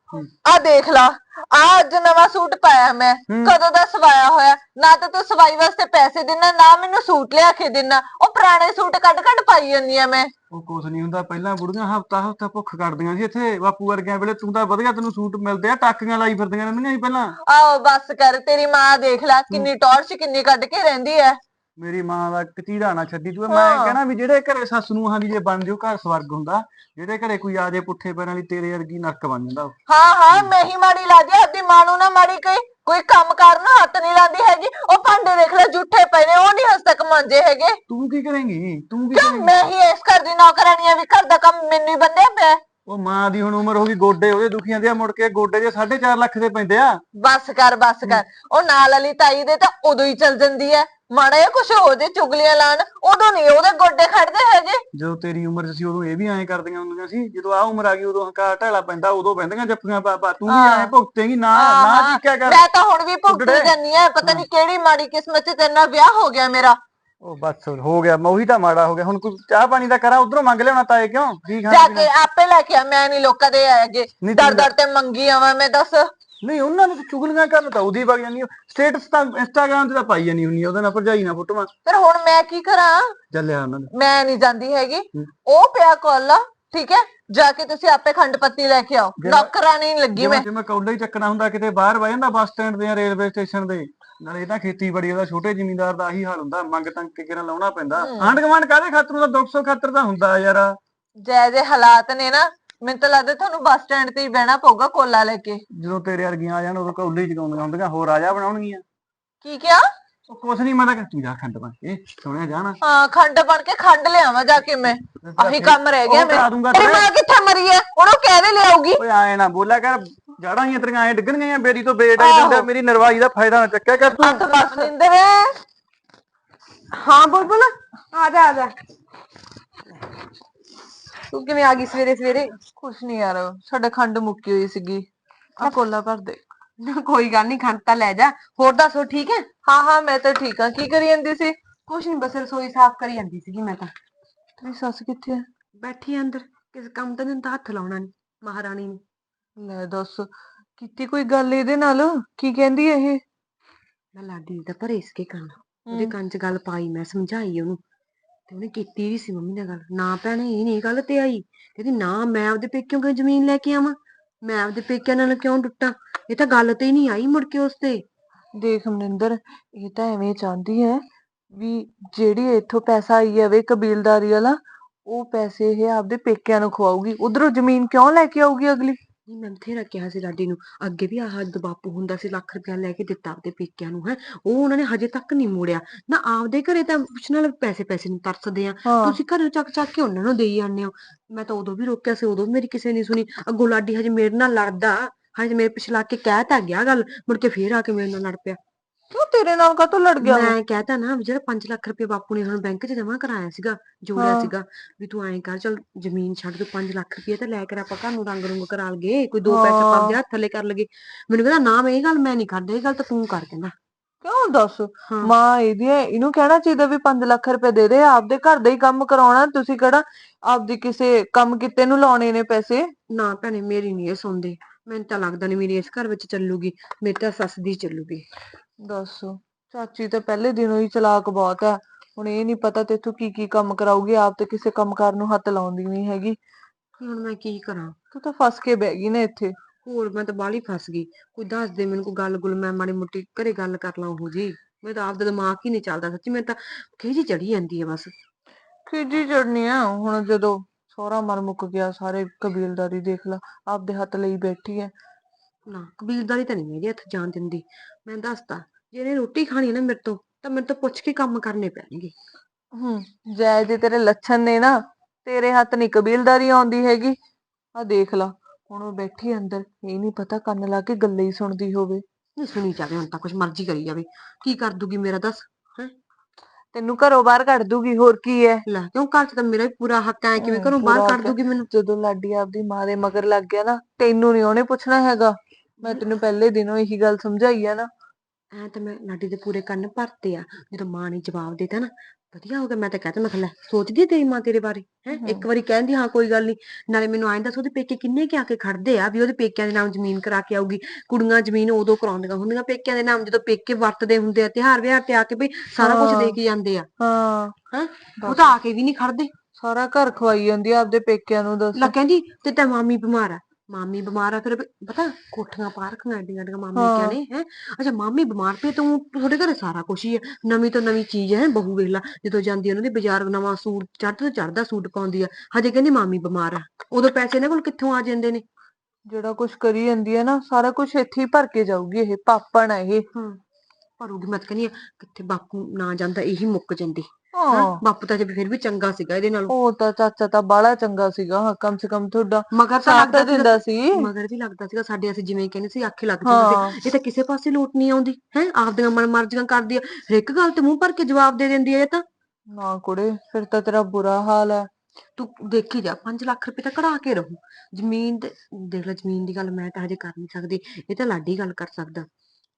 ਆ ਦੇਖ ਲਾ। ਆ ਅੱਜ ਨਵਾਂ ਸੂਟ ਪਾਇਆ ਮੈਂ। ਕਦੋਂ ਦਾ ਸਵਾਇਆ ਹੋਇਆ? ਨਾ ਤਾਂ ਤੂੰ ਸਵਾਈ ਵਾਸਤੇ ਪੈਸੇ ਦਿੰਨਾ ਨਾ ਮੈਨੂੰ ਸੂਟ ਲਿਆ ਕੇ ਦਿੰਨਾ। ਉਹ ਪੁਰਾਣੇ ਸੂਟ ਕੱਢ ਕੱਢ ਪਾਈ ਜਾਂਦੀ ਆ ਮੈਂ। ਉਹ ਕੁਛ ਨਹੀਂ ਹੁੰਦਾ ਪਹਿਲਾਂ ਬੁੜੀਆਂ ਹਫਤਾ ਹਫਤਾ ਭੁੱਖ ਕੱਟਦੀਆਂ ਸੀ ਇੱਥੇ ਬਾਪੂ ਵਰਗਿਆਂ ਵੇਲੇ ਤੂੰ ਤਾਂ ਵਧੀਆ ਤੈਨੂੰ ਸੂਟ ਮਿਲਦੇ ਆ ਟਾਕੀਆਂ ਲਾਈ ਫਿਰਦੀਆਂ ਰਹਿੰਦੀਆਂ ਸੀ ਪਹਿਲਾਂ। ਆਓ ਬੱਸ ਕਰ ਤੇਰੀ ਮਾਂ ਦੇਖ ਲੈ ਕਿੰਨੀ ਟੌਰਚ ਕਿੰਨੀ ਕੱਢ ਕੇ ਰਹਿੰਦੀ ਐ। ਮੇਰੀ ਮਾਂ ਦਾ ਕਚੀੜਾ ਨਾ ਛੱਡੀ ਤੂੰ। ਮੈਂ ਹਾਂ। ਕਹਿਣਾ ਵੀ ਜਿਹੜੇ ਘਰੇ ਸੱਸ ਨੂੰ ਹਾਂ ਵੀ ਜੇ ਬਣ ਜਾਓ ਘਰ ਸਵਰਗ ਹੁੰਦਾ। ਜਿਹੜੇ ਘਰੇ ਕੋਈ ਆ ਜੇ ਪੁੱਠੇ ਪੈਰਾਂ ਵਾਲੀ ਤੇਰੇ ਵਰਗੀ ਨਰਕ ਬਣ ਜਾਂਦਾ ਉਹ। ਹਾਂ ਹਾਂ ਮੈਂ ਹੀ ਮਾੜੀ ਲਾਦੀ ਆਪਦੀ ਮਾਂ ਨੂੰ ਨਾ ਮਾੜੀ ਕਹੀ ਕੋਈ ਕੰਮ ਕਰਨ ਨੂੰ ਹੱਥ ਨਹੀਂ ਲਾਉਂਦੀ ਹੈਗੀ। ਉਹ ਭਾਂਡੇ ਦੇਖ ਲੈ ਜੂਠੇ ਪਏ ਨੇ ਉਹ ਨਹੀਂ ਹੱਸ ਤੱਕ ਮਾਂਜੇ ਹੈਗੇ। ਤੂੰ ਕੀ ਕਰੇਂਗੀ? ਤੂੰ ਕੀ ਕਿਉਂ? ਕਰੇਂਗੀ? ਮੈਂ ਹੀ ਇਸ ਘਰ ਦੀ ਨੌਕਰਾਨੀ ਆ ਵੀ ਘਰ ਦਾ ਕੰਮ ਮੈਨੂੰ ਹੀ ਬੰਦੇ ਪਿਆ। ਉਹ ਮਾਂ ਦੀ ਹੁਣ ਉਮਰ ਹੋ ਗਈ ਗੋਡੇ ਉਹਦੇ ਦੁਖੀਆਂ ਦੇ ਆ, ਮੁੜ ਕੇ ਗੋਡੇ ਜੇ 4.5 ਲੱਖ ਦੇ ਪੈਂਦੇ ਆ। ਬੱਸ ਕਰ ਬੱਸ ਕਰ। ਉਹ ਨਾਲ ਵਾਲੀ ਤਾਈ ਦੇ ਤਾਂ ਉਦੋਂ ਹੀ ਚਲ ਜਾਂਦੀ ਐ ਮਾੜਾ ਜਿਹਾ ਕੁਛ ਹੋ ਜੇ ਚੁਗਲੀਆਂ ਲਾਣ ਉਦੋਂ ਨਹੀਂ ਉਹਦੇ ਗੋਡੇ ਖੜਦੇ ਹੈਗੇ। ਜਦੋਂ ਤੇਰੀ ਉਮਰ 'ਚ ਸੀ ਉਦੋਂ ਇਹ ਵੀ ਐਂ ਕਰਦੀਆਂ ਹੁੰਦੀਆਂ ਸੀ ਜਦੋਂ ਆ ਉਮਰ ਆ ਗਈ ਉਦੋਂ ਹੰਕਾਰ ਢਾਲਾ ਪੈਂਦਾ ਉਦੋਂ ਪੈਂਦੀਆਂ ਜੱਫੀਆਂ ਪਾਪਾ ਤੂੰ ਵੀ। ਐਂ ਭੁਗਤੇਂਗੀ ਨਾ ਨਾ ਹਾਂ, ਚੀਕਿਆ ਕਰ। ਮੈਂ ਤਾਂ ਹੁਣ ਵੀ ਭੁਗਤੀ ਉੱਡੜੇ। ਜਾਨੀ ਆ ਪਤਾ ਨਹੀਂ ਕਿਹੜੀ ਮਾੜੀ ਕਿਸਮਤ 'ਚ ਤੇਰੇ ਨਾਲ ਵਿਆਹ ਹੋ ਗਿਆ ਮੇਰਾ। ਉਹ ਬਸ ਹੋ ਗਿਆ ਮੈਂ ਉਹੀ ਤਾਂ ਮਾੜਾ ਹੋ ਗਿਆ ਹੁਣ ਕੋਈ ਚਾਹ ਪਾਣੀ ਦਾ ਕਰਾਂ ਉਧਰੋਂ ਮੰਗ ਲਿਆਉਣਾ ਤਾਏ ਕਿਉਂ? ਜਾ ਖਾਣਾ ਕੇ ਆਪੇ ਲੈ ਕੇ ਆ ਮੈਂ ਨਹੀਂ ਲੋਕਾਂ ਦੇ ਨਹੀਂ ਦਰ ਦਰ ਤੇ ਮੰਗੀ ਆਵਾਂ ਮੈਂ ਦੱਸ। ਨਹੀਂ ਉਹਨਾਂ ਨੇ ਤਾਂ ਚੁਗਲੀਆਂ ਕਰਨ ਤਾਂ ਉਹਦੀ ਵਗ ਜਾਂਦੀ ਸਟੇਟਸ ਤਾਂ ਇੰਸਟਾਗ੍ਰਾਮ ਤੇ ਤਾਂ ਪਾਈ ਜਾਨੀ ਹੁੰਨੀ ਆ, ਉਹਦੇ ਨਾਲ ਭਰਜਾਈ ਨਾਲ ਫੋਟੋਆਂ। ਫਿਰ ਹੁਣ ਮੈਂ ਕੀ ਕਰਾਂ? ਚੱਲਿਆ ਉਹਨਾਂ ਨੇ। ਮੈਂ ਨਹੀਂ ਜਾਂਦੀ ਹੈਗੀ। ਉਹ ਪਿਆ ਕੋਲਾ ਠੀਕ ਹੈ? ਜਾ ਕੇ ਤੁਸੀਂ ਆਪੇ ਖੰਡ ਪੱਤੀ ਲੈ ਕੇ ਆਓ। ਜਿਹੜਾ- ਨੌਕਰਾਨੀ ਨਹੀਂ ਲੱਗੀ ਮੈਂ। ਜਿਵੇਂ ਮੈਂ ਕੌਲਾ ਹੀ ਚੱਕਣਾ ਹੁੰਦਾ ਕਿਤੇ ਬਾਹਰ ਵਹ ਜਾਂਦਾ ਬੱਸ ਸਟੈਂਡ ਤੇ ਜਾਂ ਰੇਲਵੇ ਸਟੇਸ਼ਨ ਤੇ ਨਾਲੇ ਇਹ ਤਾਂ ਖੇਤੀਬਾੜੀ ਉਹਦਾ ਛੋਟੇ ਜ਼ਿਮੀਂਦਾਰ ਦਾ ਆਹੀ ਹਾਲ ਹੁੰਦਾ। ਮੰਗ ਤੰਗ ਕੇ ਕਿਹਨਾਂ ਲਾਉਣਾ ਪੈਂਦਾ। ਆਂਢ ਗੁਆਂਢ ਕਾਹਦੇ ਖਾਤਰ? ਦਾ 200 ਖਾਤਰ ਤਾਂ ਹੁੰਦਾ ਯਾਰ। ਜੈ ਜੇ ਹਾਲਾਤ ਨੇ ਨਾ ਮੈਨੂੰ ਤਾਂ ਲੱਗਦਾ ਤੁਹਾਨੂੰ ਬੱਸ ਸਟੈਂਡ ਤੇ ਹੀ ਬਹਿਣਾ ਪਊਗਾ ਕੋਲਾ ਲੈ ਕੇ। ਜਦੋਂ ਤੇਰੇ ਵਰਗੀਆਂ ਆ ਜਾਣ ਉਦੋਂ ਕੌਲੇ ਚਗਾਉਂਦੀਆਂ ਹੁੰਦੀਆਂ ਹੋਰ ਰਾਜਾ ਬਣਾਉਣਗੀਆਂ। ਕੀ ਕਿਹਾ? ਉਹ ਕੁਛ ਨਹੀਂ ਮੈਂ ਤਾਂ ਕਿਹਾ ਤੂੰ ਜਾ ਖੰਡ ਪਾ ਇਹ ਸੋਹਣਿਆ ਜਾਣਾ ਹਾਂ ਖੰਡ ਬਣ ਕੇ ਖੰਡ ਲਿਆਵਾਂ ਜਾ ਕੇ ਮੈਂ। ਆਹੀ ਕੰਮ ਰਹਿ ਗਿਆ ਉਹ ਕਰਾ ਦੂੰਗਾ ਮੇਰਾ ਤੇਰੀ ਤੇਰੇ। ਮਾਂ ਕਿੱਥੇ ਮਰੀ ਹੈ ਉਹਨੂੰ ਕਹਿ ਲਿਆਉਗੀ ਓਏ ਆਏ ਨਾ ਬੋਲਿਆ ਕਰ ਜੜਾਂ ਹੀ ਤੇਰੀਆਂ ਐ ਡਿੱਗਣਗੀਆਂ ਬੇਰੀ ਤੋਂ ਬੇਟ ਆਈ ਆਹੋ। ਮੇਰੀ ਨਰਵਾਈ ਦਾ ਫਾਇਦਾ ਨਾ ਚੱਕਿਆ ਕਰ ਤੂੰ। ਹੱਥ ਬਸ ਹਾਂ ਬੁਲਬੁਲ ਆ ਜਾ ਆ ਜਾ। ਤੂੰ ਕਿਵੇਂ ਆ ਗਈ ਸਵੇਰੇ ਸਵੇਰੇ? ਕੁਛ ਨਹੀਂ ਯਾਰ ਸਾਡੇ ਖੰਡ ਮੁੱਕੀ ਹੋਈ ਸੀਗੀ। ਆ ਕੋਲਾ ਭਰ ਦੇ। ਕੋਈ ਗੱਲ ਨਹੀਂ ਖੰਡ ਤਾਂ ਲੈ ਜਾ। ਹੋਰ ਦੱਸੋ ਠੀਕ ਹੈ? ਹਾਂ ਹਾਂ ਮੈਂ ਤਾਂ ਠੀਕ ਹਾਂ। ਕੀ ਕਰੀ ਜਾਂਦੀ ਸੀ? ਕੁਛ ਨਹੀਂ ਬਸ ਰਸੋਈ ਸਾਫ਼ ਕਰੀ ਜਾਂਦੀ ਸੀਗੀ ਮੈਂ ਤਾਂ। ਤੇਰੀ ਸੱਸ ਕਿੱਥੇ ਹੈ ਬੈਠੀ ਆ ਅੰਦਰ। ਕਿਸੇ ਕੰਮ ਤਾਂ ਨਹੀਂ ਤਾਂ ਹੱਥ ਲਾਉਣਾ ਨਹੀਂ ਮਹਾਰਾਣੀ ਨੇ। ਲੈ ਦੱਸ ਕੀਤੀ ਕੋਈ ਗੱਲ ਇਹਦੇ ਨਾਲ? ਕੀ ਕਹਿੰਦੀ ਇਹ? ਮੈਂ ਲਾਡੀ ਦੀ ਤਾਂ ਭਰੇ ਇਸਕੇ ਕੰਨ ਉਹਦੇ। ਕੰਨ 'ਚ ਗੱਲ ਪਾਈ ਮੈਂ ਸਮਝਾਈ ਉਹਨੂੰ। ਤੇ ਉਹਨੇ ਕੀਤੀ ਵੀ ਸੀ ਮੰਮੀ ਨਾਲ ਗੱਲ। ਨਾ ਭੈਣੇ, ਇਹ ਨਹੀਂ ਗੱਲ ਤੇ ਆਈ। ਕਹਿੰਦੀ, ਨਾ, ਮੈਂ ਆਪਦੇ ਪੇਕਿਆਂ ਕੋਲ ਜ਼ਮੀਨ ਲੈ ਕੇ ਆਵਾਂ? ਮੈਂ ਆਪਦੇ ਪੇਕਿਆਂ ਨਾਲ ਕਿਉਂ ਟੁੱਟਾਂ? ਇਹ ਤਾਂ ਗੱਲ ਤੇ ਹੀ ਨਹੀਂ ਆਈ ਮੁੜ ਕੇ ਉਸ ਤੇ। ਦੇਖ ਮਨਿੰਦਰ, ਇਹ ਤਾਂ ਐਵੇਂ ਚਾਹੁੰਦੀ ਹੈ ਵੀ ਜਿਹੜੀ ਇੱਥੋਂ ਪੈਸਾ ਆਈ ਜਾਵੇ ਕਬੀਲਦਾਰੀ ਵਾਲਾ, ਉਹ ਪੈਸੇ ਇਹ ਆਪਦੇ ਪੇਕਿਆਂ ਨੂੰ ਖਵਾਊਗੀ। ਉਧਰੋਂ ਜ਼ਮੀਨ ਕਿਉਂ ਲੈ ਕੇ ਆਊਗੀ ਅਗਲੀ? ਨਹੀਂ ਮੈਂ ਬਥੇਰਾ ਕਿਹਾ ਸੀ ਲਾਡੀ ਨੂੰ ਅੱਗੇ ਵੀ ਆਹ ਜਦੋਂ ਬਾਪੂ ਹੁੰਦਾ ਸੀ ਲੱਖ ਰੁਪਇਆ ਲੈ ਕੇ ਦਿੱਤਾ ਆਪਦੇ ਪੇਕਿਆਂ ਨੂੰ ਹੈ। ਉਹ ਉਹਨਾਂ ਨੇ ਹਜੇ ਤੱਕ ਨਹੀਂ ਮੋੜਿਆ। ਨਾ ਆਪਦੇ ਘਰੇ ਤਾਂ ਪੁੱਛਣ ਵਾਲੇ ਪੈਸੇ ਪੈਸੇ ਨੂੰ ਤਰਸਦੇ ਆ। ਹਾਂ। ਤੁਸੀਂ ਘਰੋਂ ਚੱਕ ਚੱਕ ਕੇ ਉਹਨਾਂ ਨੂੰ ਦੇਈ ਜਾਂਦੇ ਹੋ। ਮੈਂ ਤਾਂ ਉਦੋਂ ਵੀ ਰੋਕਿਆ ਸੀ ਉਦੋਂ ਵੀ ਮੇਰੀ ਕਿਸੇ ਨੇ ਸੁਣੀ ਅੱਗੋਂ ਲਾਡੀ ਹਜੇ ਮੇਰੇ ਨਾਲ ਲੜਦਾ ਹਜੇ ਮੇਰੇ ਪਿਛਲਾ ਕੇ ਕਹਿ ਤਾਂ ਗਿਆ ਗੱਲ ਮੁੜ ਕੇ ਫੇਰ ਆ ਕੇ ਮੇਰੇ ਨਾਲ ਲੜ ਪਿਆ। ਕਿਉਂ ਤੇਰੇ ਨਾਲ ਕਾਹਤੋਂ ਲੜ ਗਿਆ ਉਹ? ਮੈਂ ਕਹਿਤਾ ਨਾ ਵੀ ਜਿਹੜਾ 5 ਲੱਖ ਰੁਪਏ ਬਾਪੂ ਨੇ ਹੁਣ ਬੈਂਕ 'ਚ ਜਮ੍ਹਾਂ ਕਰਾਇਆ ਸੀਗਾ ਜੋੜਿਆ ਹਾਂ। ਸੀਗਾ ਵੀ ਤੂੰ ਐਂ ਕਰ ਚੱਲ ਜ਼ਮੀਨ ਛੱਡ ਤੂੰ 5 ਲੱਖ ਰੁਪਏ ਤਾਂ ਲੈ ਕੇ ਆਪਾਂ ਘਰ ਨੂੰ ਰੰਗ ਰੁੰਗ ਕਰਾ ਲਗੇ ਕੋਈ ਦੋ ਪੈਸੇ ਹਾਂ। ਪਾਉਂਦੇ ਹੱਥ ਥੱਲੇ ਕਰ ਲਗੇ ਮੈਨੂੰ ਕਹਿੰਦਾ ਨਾ ਮੈਂ ਇਹ ਗੱਲ ਮੈਂ ਨਹੀਂ ਕਰਦਾ ਇਹ ਗੱਲ ਤਾਂ ਤੂੰ ਕਰ ਕਹਿੰਦਾ ਕਿਉਂ ਦੱਸ ਹਾਂ। ਮਾਂ ਇਹਦੀ ਹੈ, ਇਹਨੂੰ ਕਹਿਣਾ ਚਾਹੀਦਾ ਵੀ 5 ਲੱਖ ਰੁਪਏ ਦੇ ਦੇ ਆਪਦੇ ਘਰ ਦਾ ਹੀ ਕੰਮ ਕਰਾਉਣਾ ਤੁਸੀਂ ਕਿਹੜਾ ਆਪਦੀ ਕਿਸੇ ਕੰਮ ਕਿਤੇ ਨੂੰ ਲਾਉਣੇ ਨੇ ਪੈਸੇ ਨਾ ਭੈਣੇ ਮੇਰੀ ਨਹੀਂ ਇਹ ਸੁਣਦੇ ਮੈਨੂੰ ਤਾਂ ਲੱਗਦਾ ਨਹੀਂ ਮੇਰੀ ਇਸ ਘਰ ਵਿੱਚ ਚੱਲੂਗੀ ਮੇਰੀ ਤਾਂ ਸੱਸ ਦੀ ਚੱਲੂਗੀ ਦੱਸ। ਚਾਚੀ ਤਾਂ ਪਹਿਲੇ ਦਿਨੋਂ ਹੀ ਚਲਾਕ ਬਹੁਤ ਹੈ ਹੁਣ ਇਹ ਨਹੀਂ ਪਤਾ ਤੇਥੋਂ ਕੀ ਕੀ ਕੰਮ ਕਰਾਊਗੀ। ਆਪ ਤੇ ਕਿਸੇ ਕੰਮ ਕਾਰ ਨੂੰ ਹੱਥ ਲਾਉਂਦੀ ਨਹੀਂ ਹੈਗੀ। ਹੁਣ ਮੈਂ ਕੀ ਕਰਾਂ? ਤੂੰ ਤਾਂ ਫਸ ਕੇ ਬਹਿ ਗਈ ਨਾ ਇੱਥੇ। ਹੋਰ ਮੈਂ ਤਾਂ ਬਾਹਲੀ ਫਸ ਗਈ। ਕੋਈ ਦੱਸ ਦੇ ਮੈਨੂੰ ਕੋਈ ਗੱਲ ਗੁੱਲ ਮੈਂ ਮਾੜੀ ਮੋਟੀ ਘਰੇ ਗੱਲ ਕਰ ਲਾਂ ਉਹ ਜੀ ਮੈਂ ਤਾਂ ਆਪਦਾ ਦਿਮਾਗ ਹੀ ਨਹੀਂ ਚੱਲਦਾ ਸੱਚੀ ਮੈਂ ਤਾਂ ਖਿਜੀ ਚੜੀ ਜਾਂਦੀ ਹੈ ਬਸ। ਖਿਜੀ ਚੜਨੀ ਆ। ਹੁਣ ਜਦੋਂ ਸਹੁਰਾ ਮਰ ਮੁੱਕ ਗਿਆ ਸਾਰੇ ਕਬੀਲਦਾਰੀ ਦੇਖ ਲਾ ਆਪਦੇ ਹੱਥ ਲਈ ਬੈਠੀ ਐ। ਨਾ ਕਬੀਲਦਾਰੀ ਤਾਂ ਨਹੀਂ ਮੇਰੇ ਹੱਥ ਜਾਣ ਦਿੰਦੀ। ਮੈਂ ਦੱਸਤਾ ਜੇ ਇਹਨੇ ਰੋਟੀ ਖਾਣੀ ਹੈ ਨਾ ਮੇਰੇ ਤੋਂ ਤਾਂ ਮੇਰੇ ਤੋਂ ਪੁੱਛ ਕੇ ਕੰਮ ਕਰਨੇ ਪੈਣਗੇ। ਹੂੰ ਜੈ ਜੇ ਤੇਰੇ ਲੱਛਣ ਨੇ ਨਾ ਤੇਰੇ ਹੱਥ ਨਹੀਂ ਕਬੀਲਦਾਰੀ ਆਉਂਦੀ ਹੈਗੀ। ਆ ਦੇਖ ਲਾ ਹੁਣ ਉਹ ਬੈਠੀ ਅੰਦਰ ਇਹ ਨਹੀਂ ਪਤਾ ਕੰਨ ਲਾ ਕੇ ਗੱਲਾਂ ਹੀ ਸੁਣਦੀ ਹੋਵੇ। ਨਹੀਂ ਸੁਣੀ ਜਾਵੇ ਹੁਣ ਤਾਂ ਕੁਛ ਮਰਜ਼ੀ ਕਰੀ ਜਾਵੇ। ਕੀ ਕਰ ਦੂਗੀ ਮੇਰਾ ਦੱਸ ਤੈਨੂੰ ਘਰੋਂ ਬਾਹਰ ਕੱਢ ਦੂਗੀ ਹੋਰ ਕੀ ਐ? ਲੈ ਕਿਉਂ ਘਰ 'ਚ ਤਾਂ ਮੇਰਾ ਵੀ ਪੂਰਾ ਹੱਕ ਹੈ ਕਿਵੇਂ ਹਮ, ਘਰੋਂ ਬਾਹਰ ਕੱਢ ਹੈ। ਦੂਗੀ ਮੈਨੂੰ? ਜਦੋਂ ਲਾਡੀ ਆਪਦੀ ਮਾਂ ਦੇ ਮਗਰ ਲੱਗ ਗਿਆ ਨਾ ਤੈਨੂੰ ਨਹੀਂ ਉਹਨੇ ਪੁੱਛਣਾ ਹੈਗਾ। ਮੈਂ ਤੈਨੂੰ ਪਹਿਲੇ ਦਿਨੋਂ ਇਹੀ ਗੱਲ ਸਮਝਾਈ ਆ ਨਾ ਐ ਤਾਂ ਮੈਂ ਲਾਡੀ ਦੇ ਪੂਰੇ ਕੰਨ ਭਰਤੇ ਆ ਜਦੋਂ ਮਾਂ ਨੇ ਜਵਾਬ ਦਿੱਤਾ ਨਾ ਵਧੀਆ ਹੋ ਗਿਆ ਮੈਂ ਤਾਂ ਕਹਤਾ ਮੈਂ ਕਿਹਾ ਲੈ ਸੋਚਦੀ ਆ ਤੇਰੀ ਮਾਂ ਤੇਰੇ ਬਾਰੇ ਹੈ? ਇੱਕ ਵਾਰੀ ਕਹਿੰਦੀ ਹਾਂ ਕੋਈ ਗੱਲ ਨਹੀਂ ਨਾਲੇ ਮੈਨੂੰ ਐਂ ਦੱਸ ਉਹਦੇ ਪੇਕੇ ਕਿੰਨੇ ਕਿ ਆ ਕੇ ਖੜਦੇ ਆ ਵੀ ਉਹਦੇ ਪੇਕਿਆਂ ਦੇ ਨਾਮ ਜ਼ਮੀਨ ਕਰਾ ਕੇ ਆਊਗੀ ਕੁੜੀਆਂ ਜ਼ਮੀਨ ਉਦੋਂ ਕਰਾਉਂਦੀਆਂ ਹੁੰਦੀਆਂ ਪੇਕਿਆਂ ਦੇ ਨਾਮ ਜਦੋਂ ਪੇਕੇ ਵਰਤਦੇ ਹੁੰਦੇ ਆ ਤਿਉਹਾਰ ਵਿਆਹ ਤੇ ਆ ਕੇ ਬਈ ਸਾਰਾ ਕੁਝ ਦੇ। ਕੇ ਜਾਂਦੇ ਆ। ਹਾਂ। ਹਾਂ? ਉਹ ਤਾਂ ਆ ਕੇ ਵੀ ਨਹੀਂ ਖੜਦੇ। ਸਾਰਾ ਘਰ ਖਵਾਈ ਜਾਂਦੀ ਆ ਆਪਦੇ ਪੇਕਿਆਂ ਨੂੰ ਦੱਸ। ਲੈ ਕਹਿੰਦੀ ਤੇ ਤਾਂ ਮਾਮੀ ਬਿਮਾਰ ਆ। ਮਾਮੀ ਬਿਮਾਰ ਆ ਫਿਰ ਪਤਾ ਕੋਠੀਆਂ ਪਾ ਰੱਖੀਆਂ ਐਡੀਆਂ ਐਡੀਆਂ ਮਾਮੀ। ਕਿਆ ਨੇ ਹੈ? ਅੱਛਾ ਮਾਮੀ ਬਿਮਾਰ ਪਈ ਤੂੰ ਤੁਹਾਡੇ ਘਰੇ ਸਾਰਾ ਕੁਝ ਹੀ ਹੈ ਨਵੀਂ ਤੋਂ ਨਵੀਂ ਚੀਜ਼ ਹੈ ਬਹੂ ਵੇਖ ਲਾ ਜਦੋਂ ਜਾਂਦੀ ਉਹਨਾਂ ਦੀ ਬਾਜ਼ਾਰ ਨਵਾਂ ਸੂਟ ਚੜ੍ਹਦਾ ਤੋਂ ਚੜ੍ਹਦਾ ਸੂਟ ਪਾਉਂਦੀ ਆ। ਹਜੇ ਕਹਿੰਦੀ ਮਾਮੀ ਬਿਮਾਰ ਆ। ਉਦੋਂ ਪੈਸੇ ਇਹਨਾਂ ਕੋਲ ਕਿੱਥੋਂ ਆ ਜਾਂਦੇ ਨੇ? ਜਿਹੜਾ ਕੁਝ ਕਰੀ ਜਾਂਦੀ ਹੈ ਨਾ ਸਾਰਾ ਕੁਝ ਇੱਥੇ ਹੀ ਭਰ ਕੇ ਜਾਊਗੀ ਇਹ ਪਾਪਣ ਹੈ ਇਹ। ਭਰੂਗੀ ਮੈਂ ਤਾਂ ਕਹਿੰਦੀ ਆ ਕਿੱਥੇ ਬਾਪੂ ਨਾ ਜਾਂਦਾ ਇਹੀ ਮੁੱਕ ਜਾਂਦੀ। ਹਾਂ ਹਾਂ। ਬਾਪੂ ਤਾਂ ਜੇ ਫਿਰ ਵੀ ਚੰਗਾ ਸੀਗਾ ਇਹਦੇ ਨਾਲ। ਉਹ ਤਾਂ ਚਾਚਾ ਤਾਂ ਬਾਲਾ ਚੰਗਾ ਸੀਗਾ ਕਮ ਸੇ ਕਮ ਤੁਹਾਡਾ ਮਗਰ ਤਾਂ ਸਾਥ ਲੱਗਦਾ ਦਿੰਦਾ ਸੀ। ਮਗਰ ਵੀ ਲੱਗਦਾ ਸੀਗਾ ਸਾਡੇ ਅਸੀਂ ਜਿਵੇਂ ਕਹਿੰਦੇ ਸੀ ਆਖੇ ਲੱਗ ਜਾਂਦੇ ਹਾਂ। ਸੀ ਇਹ ਤਾਂ ਕਿਸੇ ਪਾਸੇ ਲੋਟ ਨਹੀਂ ਆਉਂਦੀ ਹੈ ਆਪਦੀਆਂ ਮਨ ਮਰਜ਼ੀਆਂ ਕਰਦੀ ਆ। ਹਰ ਇੱਕ ਗੱਲ ਤੇ ਮੂੰਹ ਭਰ ਕੇ ਜਵਾਬ ਦੇ ਦਿੰਦੀ ਆ ਇਹ ਤਾਂ। ਨਾ ਕੁੜੇ ਫਿਰ ਤਾਂ ਤੇਰਾ ਬੁਰਾ ਹਾਲ ਹੈ ਤੂੰ ਦੇਖੀ ਜਾ 5 ਲੱਖ ਰੁਪਏ ਤਾਂ ਕਢਾ ਕੇ ਰਹੂ। ਜ਼ਮੀਨ ਤੇ ਦੇਖ ਲੈ ਜ਼ਮੀਨ ਦੀ ਗੱਲ ਮੈਂ ਤਾਂ ਹਜੇ ਕਰ ਨਹੀਂ ਸਕਦੀ। ਇਹ ਤਾਂ ਲਾਡੀ ਗੱਲ ਕਰ ਸਕਦਾ।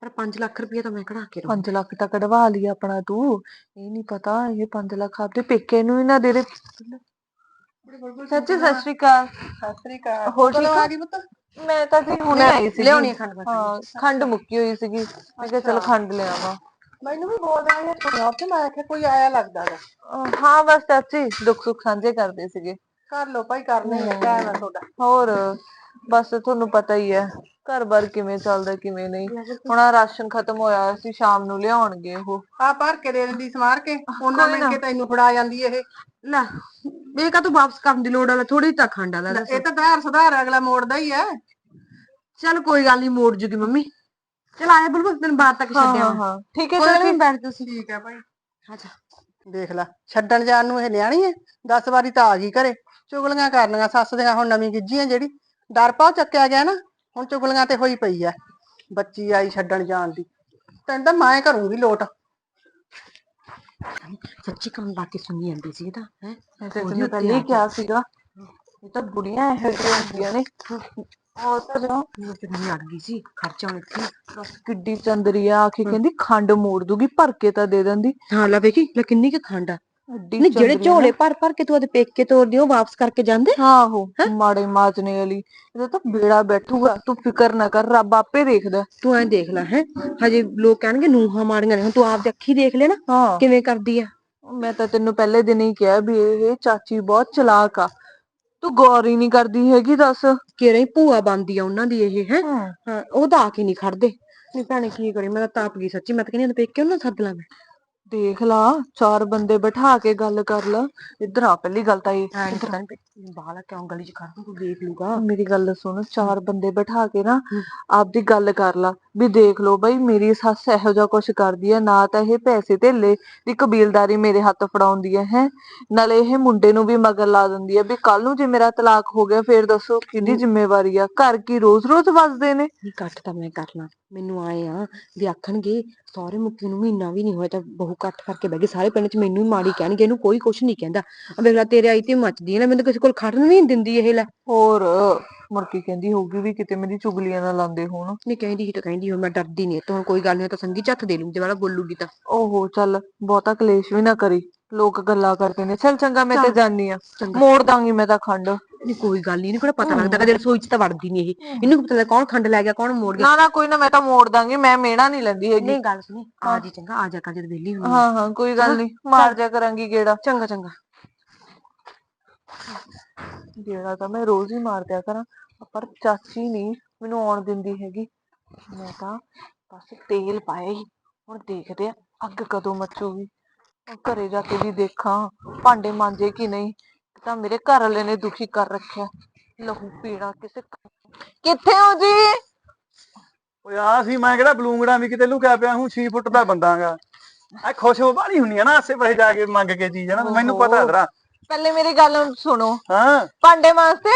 ਪਰ 5 ਲੱਖ ਰੁਪਏ ਤਾਂ ਮੈਂ ਕਢਾ ਕੇ ਰਹੂ 5 ਲੱਖ ਤਾਂ ਕਢਵਾ ਲਈ ਆਪਣਾ ਤੂੰ। ਇਹ ਨਹੀਂ ਪਤਾ ਇਹ 5 ਲੱਖ ਆਪਦੇ ਪੇਕੇ ਨੂੰ ਹੀ ਨਾ ਦੇ ਦੇ। ਸੱਚੀ ਸਤਿ ਸ਼੍ਰੀ ਅਕਾਲ ਸਤਿ ਸ੍ਰੀ ਅਕਾਲ। ਹੋਰ ਠੀਕ ਆ? ਗਈ ਪੁੱਤ? ਮੈਂ ਤਾਂ ਜੀ ਹੁਣੇ ਆਈ ਸੀ ਲਿਆਉਣੀ ਆ ਖੰਡ ਹਾਂ ਖੰਡ ਮੁੱਕੀ ਹੋਈ ਸੀਗੀ। ਮੈਂ ਕਿਹਾ ਚਲ ਖੰਡ ਲੈ ਆਵਾਂ। ਮੈਨੂੰ ਵੀ ਬੋਲਦਾ ਇਹ ਸੁਣਿਆ ਤੇ ਮੈਂ ਆਖਿਆ ਕੋਈ ਆਇਆ ਲੱਗਦਾ ਅਹ ਹਾਂ ਬਸ ਚਾਚੀ ਦੁੱਖ ਸੁੱਖ ਸਾਂਝੇ ਕਰਦੇ ਸੀਗੇ। ਕਰ ਲੋ ਭਾਈ ਕਰਨੇ ਹੀ ਆ। ਟਾਈਮ ਤੁਹਾਡਾ। ਹੋਰ ਬਸ ਤੁਹਾਨੂੰ ਪਤਾ ਹੀ ਹੈ ਘਰ-ਬਾਰ ਕਿਵੇਂ ਚੱਲਦਾ ਕਿਵੇਂ ਨਹੀਂ। ਹੁਣ ਆਹ ਰਾਸ਼ਨ ਖਤਮ ਹੋਇਆ ਸੀ ਸ਼ਾਮ ਨੂੰ ਲਿਆਉਣਗੇ ਉਹ। ਆ ਭਰ ਕੇ ਦੇ ਦਿੰਦੀ ਸਮਾਰ ਕੇ। ਉਹਨਾਂ ਕੋਈ ਮਿਲ ਨਾ। ਕੇ ਤੈਨੂੰ ਫੜਾ ਜਾਂਦੀ ਇਹ। ਲੈ ਇਹ ਕਾ ਤੂੰ ਵਾਪਸ ਕਰਨ ਦੀ ਲੋੜ ਵਾਲਾ ਥੋੜੀ ਤਾਂ ਖੰਡ ਵਾਲਾ ਇਹ ਤਾਂ ਧਾਰ ਸੁਧਾਰ ਅਗਲਾ ਮੋੜਦਾ ਹੀ ਹੈ ਚੱਲ ਕੋਈ ਗੱਲ ਨਹੀਂ ਮੋੜ ਜੂਗੀ ਮੰਮੀ। ਚਲ ਆਇਆ ਬੁਲਬੁਲ ਤੈਨੂੰ ਬਾਹਰ ਤੱਕ ਹਾਂ ਛੱਡਿਆ ਹਾਂ। ਠੀਕ ਹੈ ਕੋਈ ਗੱਲ ਚਾਚੀ ਨੀ। ਬੈਠ ਤੁਸੀਂ। ਠੀਕ ਹੈ ਭਾਈ। ਅੱਛਾ ਦੇਖ ਲੈ ਛੱਡਣ ਜਾਣ ਨੂੰ ਇਹ ਨਿਆਣੀ ਹੈ। 10 ਵਾਰੀ ਤਾਂ ਆ ਗਈ ਘਰੇ। ਚੁਗਲੀਆਂ ਕਰਨੀਆਂ ਸੱਸ ਦੀਆਂ ਹੁਣ ਨਵੀਂ ਗਿੱਜੀਆਂ ਜਿਹੜੀ। ਡਰ ਪਾਉ ਚੱਕਿਆ ਗਿਆ ਨਾ ਹੁਣ ਚੁਗਲੀਆਂ ਤੇ ਹੋਈ ਪਈ ਐ ਬੱਚੀ ਆਈ ਛੱਡਣ ਜਾਣ ਦੀ। ਤੈਨੂੰ ਤਾਂ ਮੈਂ ਕਰੂੰਗੀ ਲੋਟ। ਸੱਚੀ ਕੰਮ ਲਾ ਕੇ ਸੁਣੀ ਜਾਂਦੀ ਸੀ ਇਹਦਾ ਹੈ? ਤੇ ਪਹਿਲੇ ਆ ਹੀ ਕਿਹਾ ਸੀਗਾ ਇਹ ਤਾਂ ਬੁੜੀਆਂ ਇਹੋ ਜਿਹੀਆਂ ਹੁੰਦੀਆਂ ਨੇ। ਉਹ ਤਾਂ ਜੋ। ਨਹੀਂ ਅੜ ਗਈ ਸੀ ਖਰਚਾ ਇੱਥੇ। ਬਸ ਕਿੱਡੀ ਚੰਦਰੀ ਆ ਆਖੀ ਕਹਿੰਦੀ ਖੰਡ ਮੋੜ ਦੂਗੀ ਭਰ ਕੇ ਤਾਂ ਦੇ ਦਿੰਦੀ। ਹਾਂ ਲੈ ਵੇਖੀ ਲੈ ਕਿੰਨੀ ਕੁ ਖੰਡ ਆ। ਨਹੀਂ ਜਿਹੜੇ। ਝੋਲੇ ਭਰ ਭਰ ਕੇ ਤੂੰ ਉਹਦੇ ਪੇਕੇ ਤੋਰਦੀ ਉਹ ਵਾਪਸ ਕਰਕੇ ਜਾਂਦੇ? ਆਹੋ ਮਾੜੇ ਮਾਜਨੇ ਵਾਲੀ। ਇਹਦਾ ਤਾਂ ਬੇੜਾ ਬੈਠੂਗਾ। ਤੂੰ ਫਿਕਰ ਨਾ ਕਰ ਰੱਬ ਆਪੇ ਦੇਖਦਾ। ਤੂੰ ਐਂ ਦੇਖ ਲੈ ਹੈ? ਹਜੇ ਲੋਕ ਕਹਿਣਗੇ ਨੂਹਾਂ ਮਾੜੀਆਂ ਨੇ। ਹੁਣ ਤੂੰ ਆਪਦੇ ਅੱਖੀ ਦੇਖ ਲੈ ਨਾ ਕਿਵੇਂ ਕਰਦੀ ਆ। ਮੈਂ ਤਾਂ ਤੈਨੂੰ ਪਹਿਲੇ ਦਿਨ ਹੀ ਕਿਹਾ ਵੀ ਇਹ ਚਾਚੀ ਬਹੁਤ ਚਲਾਕ ਆ। ਤੂੰ ਗੌਰ ਹੀ ਨਹੀਂ ਕਰਦੀ ਹੈਗੀ ਦੱਸ। ਕਿਹੜਾ ਹੀ ਭੂਆ ਬੰਦੀ ਆ ਉਹਨਾਂ ਦੀ ਇਹ ਹੈ? ਹਾਂ। ਉਹ ਤਾਂ ਆ ਕੇ ਨਹੀਂ ਖੜਦੇ। ਨਹੀਂ ਭੈਣੇ ਕੀ ਕਰੀ ਮੈਂ ਤਾਂ ਤਾਪ ਗਈ ਸੱਚੀ। ਮੈਂ ਤਾਂ ਕਹਿੰਦੀ ਪੇਕੇ ਉਹਨਾਂ ਸੱਦ ਲਾਂ ਮੈਂ। ਦੇਖ ਲਾ ਚਾਰ ਬੰਦੇ ਬਿਠਾ ਕੇ ਗੱਲ ਕਰ ਲਾ। ਇੱਧਰ ਆ ਪਹਿਲੀ ਗੱਲ ਤਾਂ ਇਹ ਪਤਾ ਨਹੀਂ ਬਾਹਲਾ ਕਿਉਂ ਗਲੀ 'ਚ ਖੜਦਾ ਤੂੰ ਦੇਖ ਲੂਗਾ ਮੇਰੀ ਗੱਲ ਸੁਣ ਚਾਰ ਬੰਦੇ ਬਿਠਾ ਕੇ ਨਾ ਹਮ। ਆਪਦੀ ਗੱਲ ਕਰ ਲਾ ਵੀ ਦੇਖ ਲਓ ਬਈ ਮੇਰੀ ਸੱਸ ਇਹੋ ਜਿਹਾ ਕੁਛ ਕਰਦੀ ਹੈ ਨਾ ਤਾਂ ਇਹ ਪੈਸੇ ਧੇਲੇ ਦੀ ਕਬੀਲਦਾਰੀ ਮੇਰੇ ਹੱਥ ਫੜਾਉਂਦੀ ਹੈ ਹੈ। ਨਾਲੇ ਇਹ ਮੁੰਡੇ ਨੂੰ ਵੀ ਮਗਰ ਲਾ ਦਿੰਦੀ ਹੈ ਵੀ ਕੱਲ ਨੂੰ ਜੇ ਮੇਰਾ ਤਲਾਕ ਹੋ ਗਿਆ ਫੇਰ ਦੱਸੋ ਕਿਹਦੀ ਜ਼ਿੰਮੇਵਾਰੀ ਆ? ਘਰ ਕੀ ਰੋਜ਼-ਰੋਜ਼ ਵੱਸਦੇ ਨੇ? ਨਹੀਂ ਕੱਟ ਤਾਂ ਮੈਂ ਕਰ ਲਾਂ। ਮੈਨੂੰ ਆਏ ਆ ਵੀ ਆਖਣਗੇ ਸਹੁਰੇ ਮੁੱਕੀ ਨੂੰ ਮਹੀਨਾ ਵੀ ਨਹੀਂ ਹੋਇਆ ਤਾਂ ਬਹੂ ਕੱਟ ਕਰਕੇ ਬਹਿ ਗਈ ਸਾਰੇ ਪਿੰਡ 'ਚ ਮੈਨੂੰ ਹੀ ਮਾੜੀ ਕਹਿਣਗੇ ਇਹਨੂੰ ਕੋਈ ਕੁਛ ਨਹੀਂ ਕਹਿੰਦਾ। ਆ ਵੇਖ ਲੈ ਤੇਰੇ ਆਈ ਤੇ ਮੱਚਦੀ ਹੈ ਨਾ ਮੈਨੂੰ ਕਿਸੇ ਕੋਲ ਖੜਨ ਵੀ ਨਹੀਂ ਦਿੰਦੀ ਇਹ ਲੈ। ਹੋਰ ਮੁਰਕੀ ਕਹਿੰਦੀ ਹੋਊਗੀ ਵੀ ਕਿਤੇ ਮੇਰੀ ਚੁਗਲੀਆਂ ਨਾ ਲਾਉਂਦੇ ਹੋਣ। ਨਹੀਂ ਕਹਿੰਦੀ ਸੀ ਤਾਂ ਕਹਿੰਦੀ ਹੋ ਮੈਂ ਡਰਦੀ ਨਹੀਂ ਤੋਂ ਕੋਈ ਗੱਲ ਨਹੀਂ ਤਾਂ ਸੰਗੀ ਝੱਥ ਦੇ ਲੂੰ ਜੇ ਵਾਲਾ ਬੋਲੂਗੀ ਤਾਂ। ਓਹੋ ਚੱਲ ਬਹੁਤਾ ਕਲੇਸ਼ ਵੀ ਨਾ ਕਰੀ। ਲੋਕ ਗੱਲਾਂ ਕਰਦੇ ਨੇ ਚੱਲ ਚੰਗਾ ਮੈਂ ਤੇ। ਜਾਨੀ ਆ। ਮੋੜ ਦਾਂਗੀ ਮੈਂ ਤਾਂ ਖੰਡ। ਨਹੀਂ ਕੋਈ ਗੱਲ ਨਹੀਂ ਇਹਨੂੰ ਕਿਹੜਾ ਪਤਾ ਲੱਗਦਾ ਕਦੇ ਰਸੋਈ 'ਚ ਤਾਂ ਵੜਦੀ ਨਹੀਂ ਇਹ। ਇਹਨੂੰ ਕੀ ਪਤਾ ਲੱਗਦਾ ਕੌਣ ਖੰਡ ਲੈ ਗਿਆ ਕੌਣ ਮੋੜ ਗਿਆ। ਨਾ ਨਾ ਕੋਈ ਨਾ ਮੈਂ ਤਾਂ ਮੋੜ ਦਾਂਗੀ ਮੈਂ ਮੇਣਾ ਨਹੀਂ ਲੈਂਦੀ ਹੈਗੀ। ਨਹੀਂ ਗੱਲ ਸੁਣੀ ਆ ਜੀ ਚੰਗਾ ਆ ਜਾ ਕਰ ਜਦ ਵਿਹਲੀ ਹੁੰਦੀ ਹਾਂ ਹਾਂ ਕੋਈ ਗੱਲ ਨਹੀਂ ਮਾਰ ਜਾ ਕਰਾਂਗੀ ਗੇੜਾ। ਚੰਗਾ ਚੰਗਾ। ਗੇੜਾ ਤਾਂ ਮੈਂ ਰੋਜ਼ ਹੀ ਮਾਰ ਦਿਆ ਕਰਾਂ ਪਰ ਚਾਚੀ ਨਹੀਂ ਮੈਨੂੰ ਆਉਣ ਦਿੰਦੀ ਹੈਗੀ। ਮੈਂ ਤਾਂ ਬਸ ਤੇਲ ਪਾਇਆ ਹੀ ਹੁਣ ਦੇਖਦੇ ਆ ਅੱਗ ਕਦੋਂ ਮੱਚੂਗੀ। ਘਰੇ ਜਾ ਕੇ ਵੀ ਦੇਖਾਂ ਭਾਂਡੇ ਮਾਂਜੇ ਕਿ ਨਹੀਂ। ਤਾਂ ਮੇਰੇ ਘਰ ਵਾਲੇ ਨੇ ਦੁਖੀ ਕਰ ਰੱਖਿਆ। ਲਹੂ ਪੀਣਾ ਕਿਸੇ ਕੰਮ- ਕਿੱਥੇ ਹੋ ਜੀ? ਓਏ ਆ ਸੀ ਮੈਂ ਕਿਹੜਾ ਬਲੂੰਗੜਾ ਵੀ ਕਿਤੇ ਲੁਕਿਆ ਪਿਆ ਹੂੰ 6 ਫੁੱਟ ਦਾ ਬੰਦਾਗਾ ਆ ਖੁਸ਼ ਹੋ ਬਾਲੀ ਹੁੰਨੀ ਆ ਨਾ ਆਸੇ ਪਾਸੇ ਜਾ ਕੇ ਮੰਗ ਕੇ ਚੀਜ਼ ਹੈ ਨਾ ਮੈਨੂੰ ਪਤਾ ਓਹੋ। ਤੇਰਾ ਪਹਿਲੇ ਮੇਰੀ ਗੱਲ ਸੁਣੋ। ਹਾਂ। ਭਾਂਡੇ ਮਾਂਜਤੇ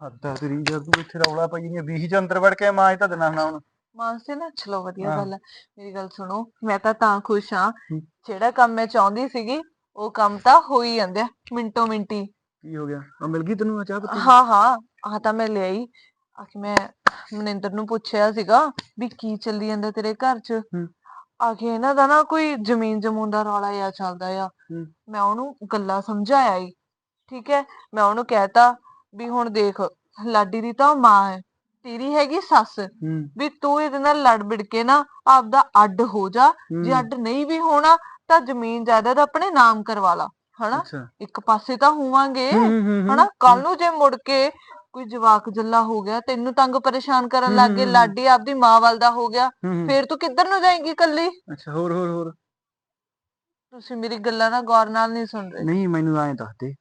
ਹੱਦਾ ਤੇਰੀ ਜਦ ਤੂੰ ਇੱਥੇ ਰੌਲਾ ਪਈ ਨਹੀਂ 20 ਚ ਅੰਦਰ ਵੜ ਕੇ ਮਾਂ ਤਾਂ ਦੇਣਾ ਹੁਣ। ਮਾਨਸੇ ਨਾ? ਚਲੋ ਵਧੀਆ ਹਾਂ। ਗੱਲ ਹੈ ਮੇਰੀ ਗੱਲ ਸੁਣੋ ਮੈਂ ਤਾਂ ਤਾਂ ਖੁਸ਼ ਹਾਂ। ਹਮ। ਜਿਹੜਾ ਕੰਮ ਮੈਂ ਚਾਹੁੰਦੀ ਸੀਗੀ ਉਹ ਕੰਮ ਤਾਂ ਹੋ ਹੀ ਜਾਂਦਾ ਮਿੰਟੋ ਮਿੰਟੀ ਕੀ ਹੋ ਗਿਆ? ਆ ਮਿਲ ਗਈ ਤੈਨੂੰ ਆ ਚਾਹ ਪੱਤੀ? ਹਾਂ ਹਾਂ ਆ ਤਾਂ ਮੈਂ ਲਿਆਈ। ਆ ਕਿ ਮੈਂ ਮਨਿੰਦਰ ਨੂੰ ਪੁੱਛਿਆ ਸੀਗਾ ਵੀ ਕੀ ਚੱਲੀ ਜਾਂਦਾ ਤੇਰੇ ਘਰ 'ਚ। ਆਖੇ ਇਹਨਾਂ ਦਾ ਨਾ ਕੋਈ ਜ਼ਮੀਨ ਜਮੂਨ ਦਾ ਰੌਲਾ ਜਿਹਾ ਚੱਲਦਾ ਆ। ਹੂੰ। ਮੈਂ ਉਹਨੂੰ ਗੱਲਾਂ ਸਮਝਾਇਆ ਈ। ਠੀਕ ਹੈ ਮੈਂ ਉਹਨੂੰ ਕਹਿਤਾ ਵੀ ਹੁਣ ਦੇਖ ਲਾਡੀ ਦੀ ਤਾਂ ਉਹ ਮਾਂ ਹੈ ਤੇਰੀ ਹੈਗੀ ਸੱਸ। ਹੂੰ। ਵੀ ਤੂੰ ਇਹਦੇ ਨਾਲ ਲੜ ਬਿੜ ਕੇ ਨਾ ਆਪਦਾ ਅੱਡ ਹੋ ਜਾ। ਜੇ ਹੂੰ, ਅੱਡ ਨਹੀਂ ਵੀ ਹੋਣਾ ਤਾਂ ਜ਼ਮੀਨ ਜਾਇਦਾਦ ਆਪਣੇ ਨਾਮ ਕਰਵਾ ਲਾ ਹਨਾ? ਅੱਛਾ। ਇੱਕ ਪਾਸੇ ਤਾਂ ਹੋਵਾਂਗੇ ਹੂੰ, ਹੂੰ, ਹੂੰ, ਹਨਾ? ਕੱਲ ਨੂੰ ਜੇ ਮੁੜ ਕੇ ਕੋਈ ਜਵਾਕ ਜੱਲਾ ਹੋ ਗਿਆ ਤੈਨੂੰ ਤੰਗ ਪਰੇਸ਼ਾਨ ਕਰਨ ਲੱਗ ਗਏ ਹੂੰ। ਲਾਡੀ ਆਪਦੀ ਮਾਂ ਵੱਲ ਦਾ ਹੋ ਗਿਆ ਹੂੰ, ਹੂੰ, ਫੇਰ ਤੂੰ ਕਿੱਧਰ ਨੂੰ ਜਾਏਂਗੀ ਕੱਲੀ ਅੱਛਾ ਹੋਰ ਹੋਰ ਹੋਰ। ਤੁਸੀਂ ਮੇਰੀ ਗੱਲਾਂ ਨਾ ਗੌਰ ਨਾਲ ਨਹੀਂ ਸੁਣ ਰਹੇ। ਨਹੀਂ ਮੈਨੂੰ ਐਂ ਦੱਸ ਦੇ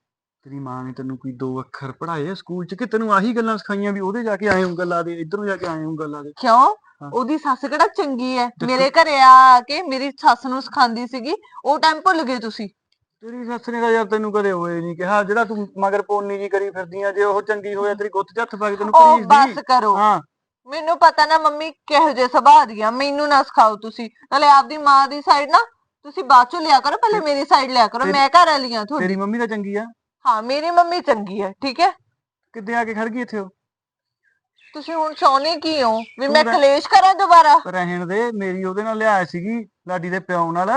ਤੇਰੀ ਮਾਂ ਨੇ ਤੈਨੂੰ ਕੋਈ ਦੋ ਅੱਖਰ ਪੜ੍ਹਾਏ ਆ ਸਕੂਲ ਚ ਕਿ ਤੈਨੂੰ ਆਹੀ ਗੱਲਾਂ ਸਿਖਾਈਆਂ ਵੀ ਉਹਦੇ ਜਾ ਕੇ ਆਏ ਉਂਗਲ ਲਾ ਦੇ ਇੱਧਰ ਜਾ ਕੇ ਆਏ ਉਂਗਲ ਲਾ ਦੇ? ਕਿਉਂ? ਹਾਂ। ਉਹਦੀ ਸੱਸ ਕਿਹੜਾ ਚੰਗੀ ਦੇਖੋ- ਮੇਰੇ ਘਰੇ ਆ ਕੇ ਮੇਰੀ ਸੱਸ ਨੂੰ ਸਿਖਾਉਂਦੀ ਸੀਗੀ। ਉਹ ਟਾਈਮ ਭੁੱਲ ਗਏ ਤੁਸੀਂ। ਤੇਰੀ ਸੱਸ ਨੇ ਤਾਂ ਯਾਰ ਤੈਨੂੰ ਕਦੇ ਹੋਏ ਨਹੀਂ ਕਿਹਾ। ਜਿਹੜਾ ਤੂੰ ਮਗਰ ਪੋਨੀ ਜੀ ਕਰੀ ਫਿਰਦੀ ਆ ਜੇ ਉਹ ਚੰਗੀ ਹੋਇਆ ਤੇਰੀ ਗੁੱਤ ਚ ਹੱਥ ਪਾ ਕੇ ਤੈਨੂੰ ਉਹ ਘੜੀਸਦੀ ਬਸ ਕਰੋ। ਹਾਂ। ਮੈਨੂੰ ਪਤਾ ਨਾ ਮੰਮੀ ਕਿਹੋ ਜਿਹੇ ਸੁਭਾਅ ਦੀ ਆ। ਮੈਨੂੰ ਨਾ ਸਿਖਾਓ ਤੁਸੀਂ। ਨਾਲੇ ਆਪਦੀ ਮਾਂ ਦੀ ਸਾਈਡ ਨਾ ਤੁਸੀਂ ਬਾਅਦ ਚੋਂ ਲਿਆ ਕਰੋ। ਪਹਿਲੇ ਮੇਰੀ ਸਾਈਡ ਲਿਆ ਕਰੋ। ਮੈਂ ਘਰ ਵਾਲੀ ਆ ਤੁਹਾਡੀ। ਤੇਰੀ ਮੰਮੀ ਤਾਂ ਚੰਗੀ ਆ। ਹਾਂ ਮੇਰੀ ਮੰਮੀ ਚੰਗੀ ਹੈ ਠੀਕ ਹੈ ਕਿੱਦੇ ਆ ਕੇ ਖੜ ਗਈ ਇੱਥੇ ਉਹ? ਤੁਸੀਂ ਹੁਣ ਚਾਹੁੰਦੇ ਕੀ ਹੋ? ਵੀ ਮੈਂ ਕਲੇਸ਼ ਕਰਾਂ ਦੁਬਾਰਾ? ਰਹਿਣ ਦੇ ਮੇਰੀ ਉਹਦੇ ਨਾਲ ਲਿਆ ਸੀਗੀ ਲਾਡੀ ਦੇ ਪਿਓ ਨਾਲ